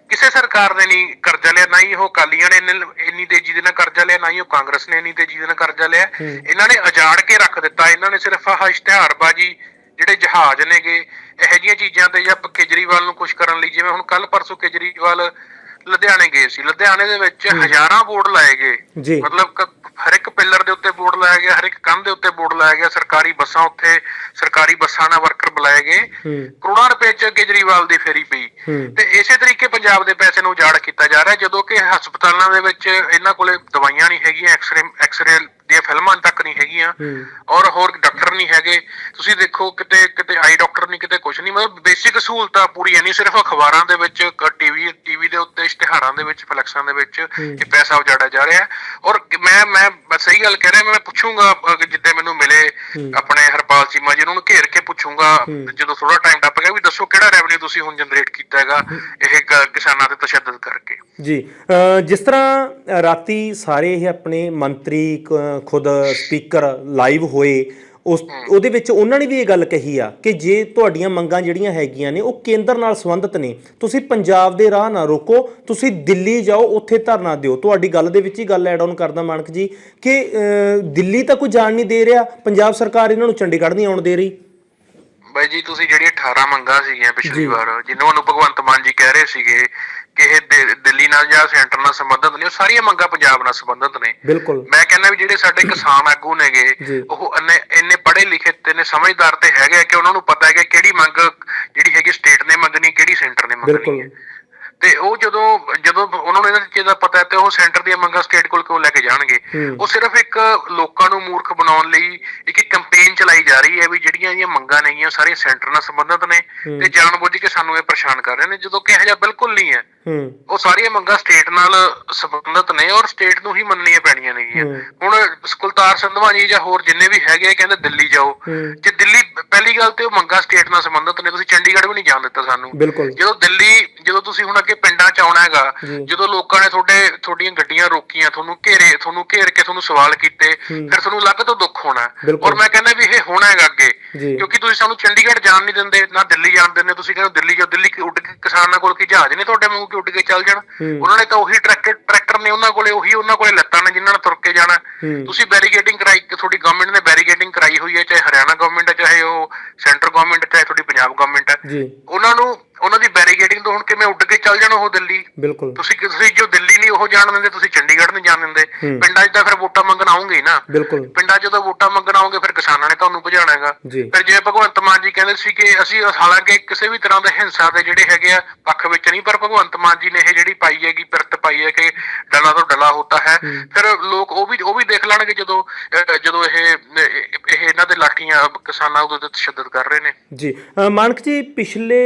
ਕਿਸੇ ਸਰਕਾਰ ਨੇ ਨਹੀਂ ਕਰਜ਼ਾ ਲਿਆ ਨਾ ਹੀ ਉਹ ਅਕਾਲੀਆਂ ਨੇ ਇੰਨੇ- ਤੇਜ਼ੀ ਦੇ ਨਾਲ ਕਰਜ਼ਾ ਲਿਆ ਨਾ ਹੀ ਉਹ ਕਾਂਗਰਸ ਨੇ ਇੰਨੀ ਤੇਜ਼ੀ ਦੇ ਨਾਲ ਕਰਜ਼ਾ ਲਿਆ। ਇਹਨਾਂ ਨੇ ਉਜਾੜ ਕੇ ਰੱਖ ਦਿੱਤਾ। ਇਹਨਾਂ ਨੇ ਸਿਰਫ ਆਹ ਇਸ਼ਤਿਹਾਰਬਾਜ਼ੀ ਜਿਹੜੇ ਜਹਾਜ਼ ਨੇਗੇ ਇਹੋ ਜਿਹੀਆਂ ਚੀਜ਼ਾਂ ਤੇ ਜਾਂ ਕੇਜਰੀਵਾਲ ਨੂੰ ਕੁਝ ਕਰਨ ਲਈ ਜਿਵੇਂ ਹੁਣ ਕੱਲ ਪਰਸੋਂ ਕੇਜਰੀਵਾਲ ਲੁਧਿਆਣੇ ਗਏ ਸੀ। ਲੁਧਿਆਣੇ ਦੇ ਵਿੱਚ ਹਜ਼ਾਰਾਂ ਬੋਰਡ ਲਾਏ ਗਏ। ਮਤਲਬ ਹਰ ਇੱਕ ਪਿੱਲਰ ਦੇ ਉੱਤੇ ਬੋਰਡ ਲਾਇਆ ਗਿਆ ਹਰ ਇੱਕ ਕੰਧ ਦੇ ਉੱਤੇ ਬੋਰਡ ਲਾਇਆ ਗਿਆ ਸਰਕਾਰੀ ਬੱਸਾਂ ਉੱਥੇ ਸਰਕਾਰੀ ਬੱਸਾਂ ਨਾਲ ਵਰਕਰ ਬੁਲਾਏ ਗਏ। ਕਰੋੜਾਂ ਰੁਪਏ ਚ ਕੇਜਰੀਵਾਲ ਦੀ ਫੇਰੀ ਪਈ। ਤੇ ਇਸੇ ਤਰੀਕੇ ਪੰਜਾਬ ਦੇ ਪੈਸੇ ਨੂੰ ਉਜਾੜ ਕੀਤਾ ਜਾ ਰਿਹਾ ਜਦੋਂ ਕਿ ਹਸਪਤਾਲਾਂ ਦੇ ਵਿੱਚ ਇਹਨਾਂ ਕੋਲੇ ਦਵਾਈਆਂ ਨਹੀਂ ਹੈਗੀਆਂ ਐਕਸਰੇ ਐਕਸਰੇ ਦੀਆਂ ਫਿਲਮਾਂ ਤੱਕ ਨਹੀਂ ਹੈਗੀਆਂ। ਔਰ ਹੋਰ ਡਾਕਟਰ ਨਹੀਂ ਹੈਗੇ। ਤੁਸੀਂ ਦੇਖੋ ਕਿਤੇ ਕਿਤੇ ਆਈ ਡਾਕਟਰ ਨਹੀਂ ਕਿਤੇ ਕੁਝ ਨਹੀਂ। ਮਤਲਬ ਬੇਸਿਕ ਸਹੂਲਤਾਂ ਪੂਰੀਆਂ ਨਹੀਂ ਸਿਰਫ ਅਖਬਾਰਾਂ ਦੇ ਵਿੱਚ ਟੀਵੀ ਟੀਵੀ ਦੇ ਉੱਤੇ ਇਸ਼ਤਿਹਾਰਾਂ ਦੇ ਵਿੱਚ ਫਲੈਕਸਾਂ ਦੇ ਵਿੱਚ ਇਹ ਪੈਸਾ ਉਜਾੜਿਆ ਜਾ ਰਿਹਾ। ਔਰ ਮੈਂ ਮੈਂ ਸਹੀ ਗੱਲ ਕਹਿ ਰਿਹਾ ਮੈਂ ਪੁੱਛੂੰਗਾ ਜਿੱਦੇ ਮੈਨੂੰ ਮਿਲੇ ਆਪਣੇ ਹਰਪਾਲ ਚੀਮਾ ਜੀ ਉਹਨਾਂ ਨੂੰ ਘੇਰ ਕੇ ਪੁੱਛੂੰਗਾ ਜਦੋਂ ਥੋੜਾ ਟਾਈਮ ਟੱਪ ਗਿਆ ਵੀ ਦੱਸੋ ਕਿਹੜਾ ਰੈਵਨਿਊ ਤੁਸੀਂ ਹੁਣ ਜਨਰੇਟ ਕੀਤਾ ਹੈਗਾ ਇਹ ਕਿਸਾਨਾਂ ਤੇ ਤਸ਼ੱਦਦ ਕਰਕੇ। ਜੀ ਜਿਸ ਤਰ੍ਹਾਂ ਰਾਤੀ ਸਾਰੇ ਇਹ ਆਪਣੇ ਮੰਤਰੀ ਖੁਦ ਸਪੀਕਰ ਲਾਈਵ ਹੋਏ ਉਸ ਉਹਦੇ ਵਿੱਚ ਉਹਨਾਂ ਨੇ ਵੀ ਇਹ ਗੱਲ ਕਹੀ ਆ ਕਿ ਜੇ ਤੁਹਾਡੀਆਂ ਮੰਗਾਂ ਜਿਹੜੀਆਂ ਹੈਗੀਆਂ ਨੇ ਉਹ ਕੇਂਦਰ ਨਾਲ ਸੰਬੰਧਿਤ ਨੇ। ਤੁਸੀਂ ਪੰਜਾਬ ਦੇ ਰਾਹ ਨਾ ਰੋਕੋ ਤੁਸੀਂ ਦਿੱਲੀ ਜਾਓ ਉੱਥੇ ਧਰਨਾ ਦਿਓ। ਤੁਹਾਡੀ ਗੱਲ ਦੇ ਵਿੱਚ ਹੀ ਗੱਲ ਐਡ ਆਨ ਕਰਦਾ ਮਾਨਕ ਜੀ ਕਿ ਦਿੱਲੀ ਤਾਂ ਕੋਈ ਜਾਣ ਨਹੀਂ ਦੇ ਰਿਹਾ ਪੰਜਾਬ ਸਰਕਾਰ ਇਹਨਾਂ ਨੂੰ ਚੰਡੀਗੜ੍ਹ ਨਹੀਂ ਆਉਣ ਦੇ ਰਹੀ। ਬਾਈ ਜੀ ਤੁਸੀਂ ਜਿਹੜੀਆਂ 18 ਮੰਗਾਂ ਸੀਗੀਆਂ ਪਿਛਲੀ ਵਾਰ ਜਿਨ੍ਹਾਂ ਨੂੰ ਭਗਵੰਤ ਮਾਨ ਜੀ ਕਹਿ ਰਹੇ ਸੀਗੇ ਇਹ ਦਿੱਲੀ ਨਾਲ ਜਾਂ ਸੈਂਟਰ ਨਾਲ ਸੰਬੰਧਿਤ ਨੇ ਉਹ ਸਾਰੀਆਂ ਮੰਗਾਂ ਪੰਜਾਬ ਨਾਲ ਸੰਬੰਧਿਤ ਨੇ। ਬਿਲਕੁਲ। ਮੈਂ ਕਹਿੰਦਾ ਵੀ ਜਿਹੜੇ ਸਾਡੇ ਕਿਸਾਨ ਆਗੂ ਨੇਗੇ। ਉਹ ਇੰਨੇ ਇੰਨੇ ਪੜ੍ਹੇ ਲਿਖੇ ਤੇ ਨੇ ਸਮਝਦਾਰ ਤੇ ਹੈਗੇ ਕਿ ਉਹਨਾਂ ਨੂੰ ਪਤਾ ਹੈ ਕਿ ਕਿਹੜੀ ਮੰਗ ਜਿਹੜੀ ਹੈਗੀ ਸਟੇਟ ਨੇ ਮੰਗਣੀ ਕਿਹੜੀ ਸੈਂਟਰ ਨੇ ਮੰਗਣੀ ਹੈ। ਤੇ ਉਹ ਜਦੋਂ ਜਦੋਂ ਉਹਨਾਂ ਨੂੰ ਇਹਨਾਂ ਚੀਜ਼ਾਂ ਦਾ ਪਤਾ ਹੈ ਤੇ ਉਹ ਸੈਂਟਰ ਦੀਆਂ ਮੰਗਾਂ ਸਟੇਟ ਕੋਲ ਕਿਉਂ ਲੈ ਕੇ ਜਾਣਗੇ। ਉਹ ਸਿਰਫ ਇੱਕ ਲੋਕਾਂ ਨੂੰ ਮੂਰਖ ਬਣਾਉਣ ਲਈ ਇੱਕ ਕੈਂਪੇਨ ਚਲਾਈ ਜਾ ਰਹੀ ਹੈ ਵੀ ਜਿਹੜੀਆਂ ਇਹ ਮੰਗਾਂ ਨੇਗੀਆਂ ਸਾਰੀਆਂ ਸੈਂਟਰ ਨਾਲ ਸੰਬੰਧਿਤ ਨੇ ਤੇ ਜਾਣਬੁੱਝ ਕੇ ਸਾਨੂੰ ਇਹ ਪਰੇਸ਼ਾਨ ਕਰ ਰਹੇ ਨੇ ਜਦੋਂ ਕਿ ਇਹੋ ਜਿਹਾ ਬਿਲਕੁਲ ਨਹੀਂ ਹੂੰ। ਉਹ ਸਾਰੀਆਂ ਮੰਗਾਂ ਸਟੇਟ ਨਾਲ ਸੰਬੰਧਿਤ ਨੇ ਔਰ ਸਟੇਟ ਨੂੰ ਹੀ ਮੰਨਣੀਆਂ ਪੈਣੀਆਂ ਨੇਗੀਆਂ ਹੂੰ। ਹੁਣ ਕੁਲਤਾਰ ਸੰਧਵਾ ਜੀ ਜਾਂ ਹੋਰ ਜਿੰਨੇ ਵੀ ਹੈਗੇ ਕਹਿੰਦੇ ਦਿੱਲੀ ਜਾਓ। ਜੇ ਦਿੱਲੀ ਪਹਿਲੀ ਗੱਲ ਤੇ ਉਹ ਮੰਗਾਂ ਸਟੇਟ ਨਾਲ ਸੰਬੰਧਿਤ ਨੇ ਤੁਸੀਂ ਚੰਡੀਗੜ੍ਹ ਵੀ ਨਹੀਂ ਜਾਣ ਦਿੱਤਾ ਸਾਨੂੰ ਜਦੋਂ ਦਿੱਲੀ ਜਦੋਂ ਤੁਸੀਂ ਹੁਣ ਅੱਗੇ ਪਿੰਡਾਂ ਚ ਆਉਣਾ ਹੈਗਾ। ਜਦੋਂ ਲੋਕਾਂ ਨੇ ਤੁਹਾਡੇ ਤੁਹਾਡੀਆਂ ਗੱਡੀਆਂ ਰੋਕੀਆਂ ਤੁਹਾਨੂੰ ਘੇਰੇ ਤੁਹਾਨੂੰ ਘੇਰ ਕੇ ਤੁਹਾਨੂੰ ਸਵਾਲ ਕੀਤੇ ਫਿਰ ਤੁਹਾਨੂੰ ਲੱਗ ਤੋਂ ਦੁੱਖ ਹੋਣਾ। ਔਰ ਮੈਂ ਕਹਿੰਦਾ ਵੀ ਇਹ ਹੋਣਾ ਹੈਗਾ ਅੱਗੇ। ਕਿਉਂਕਿ ਤੁਸੀਂ ਸਾਨੂੰ ਚੰਡੀਗੜ੍ਹ ਜਾਣ ਨਹੀਂ ਦਿੰਦੇ ਨਾ ਦਿੱਲੀ ਜਾਣ ਦਿੰਦੇ ਤੁਸੀਂ ਕਹਿੰਦੇ ਦਿੱਲੀ ਜਾਓ ਦਿੱਲੀ ਕੀ ਉੱਡ ਕੇ ਕਿਸਾਨਾਂ ਕੋਲ ਕੀ ਜਹਾਜ਼ ਨੇ ਤੁਹਾਡੇ ਵਾਂਗੂ ਕਿ ਉੱਡ ਕੇ ਚੱਲ ਜਾਣ। ਉਹਨਾਂ ਨੇ ਤਾਂ ਉਹੀ ਟਰੈਕਟਰ ਟਰੈਕਟਰ ਨੇ ਉਹਨਾਂ ਕੋਲੇ ਉਹੀ ਉਹਨਾਂ ਕੋਲੇ ਲੱਤਾਂ ਨੇ ਜਿਨ੍ਹਾਂ ਨਾਲ ਤੁਰ ਕੇ ਜਾਣਾ। ਹੂੰ। ਤੁਸੀਂ ਬੈਰੀਗੇਟਿੰਗ ਕਰਾਈ ਤੁਹਾਡੀ ਗਵਰਨਮੈਂਟ ਨੇ ਬੈਰੀਗੇਟਿੰਗ ਕਰਾਈ ਹੋਈ ਹੈ ਚਾਹੇ ਹਰਿਆਣਾ ਗਵਰਨਮੈਂਟ ਹੈ ਚਾਹੇ ਉਹ ਸੈਂਟਰ ਗਵਰਨਮੈਂਟ ਚਾਹੇ ਤੁਹਾਡੀ ਪੰਜਾਬ ਗਵਰਨਮੈਂਟ ਹੈ। ਉਹਨਾਂ ਨੂੰ ਉਹਨਾਂ ਦੀ ਬੈਰੀਗੇਟਿੰਗ ਤੋਂ ਹੁਣ ਕਿਵੇਂ ਉੱਡ ਕੇ ਚੱਲ ਜਾਣ ਉਹ ਦਿੱਲੀ? ਬਿਲਕੁਲ। ਤੁਸੀਂ ਤੁਸੀਂ ਜੋ ਦਿੱਲੀ ਨਹੀਂ ਉਹ ਜਾਣ ਦਿੰਦੇ ਤੁਸੀਂ ਚੰਡੀਗੜ੍ਹ ਨਹੀਂ ਜਾਣ ਦਿੰਦੇ। ਪਿੰਡਾਂ 'ਚ ਤਾਂ ਫਿਰ ਵੋਟਾਂ ਮੰਗਣ ਆਉਂਗੇ ਨਾ। ਬਿਲਕੁਲ। ਪਿੰਡਾਂ 'ਚ ਜਦੋਂ ਵੋਟਾਂ ਮੰਗਣ ਆਉਂਗੇ ਫਿਰ ਕਿਸਾਨਾਂ ਨੇ ਤੁਹਾਨੂੰ ਭਜਾਣਾ ਹੈਗਾ। ਫਿਰ ਜਿਵੇਂ ਭਗਵੰਤ ਮਾਨ ਜੀ ਕਹਿੰਦੇ ਸੀ ਕਿ ਅਸੀਂ ਹਾਲਾਂਕਿ ਕਿਸੇ ਵੀ ਤਰ੍ਹਾਂ ਦੇ ਹਿੰਸਾ ਦੇ ਜਿਹੜੇ ਹੈਗੇ ਆ ਪੱਖ ਵਿੱਚ ਨਹੀਂ ਪਰ ਭਗਵੰਤ ਮਾਨ ਜੀ ਨੇ ਇਹ ਜਿਹੜੀ ਪਾਈ ਹੈਗੀ ਪਿਰਤ ਪਾਈ ਹੈ ਕਿ ਡਲਾ ਤੋਂ ਡਲਾ ਹੁੰਦਾ ਹੈ। ਫਿਰ ਲੋਕ ਉਹ ਵੀ ਉਹ ਵੀ ਦੇਖ ਲੈਣਗੇ ਜਦੋਂ ਜਦੋਂ ਇਹ ਇਹ ਇਹਨਾਂ ਦੇ ਲਾਠੀਆਂ ਕਿਸਾਨਾਂ ਉਦੋਂ ਤਸ਼ੱਦਦ ਕਰ ਰਹੇ ਨੇ। ਜੀ। ਮਾਨਕ ਜੀ ਪਿਛਲੇ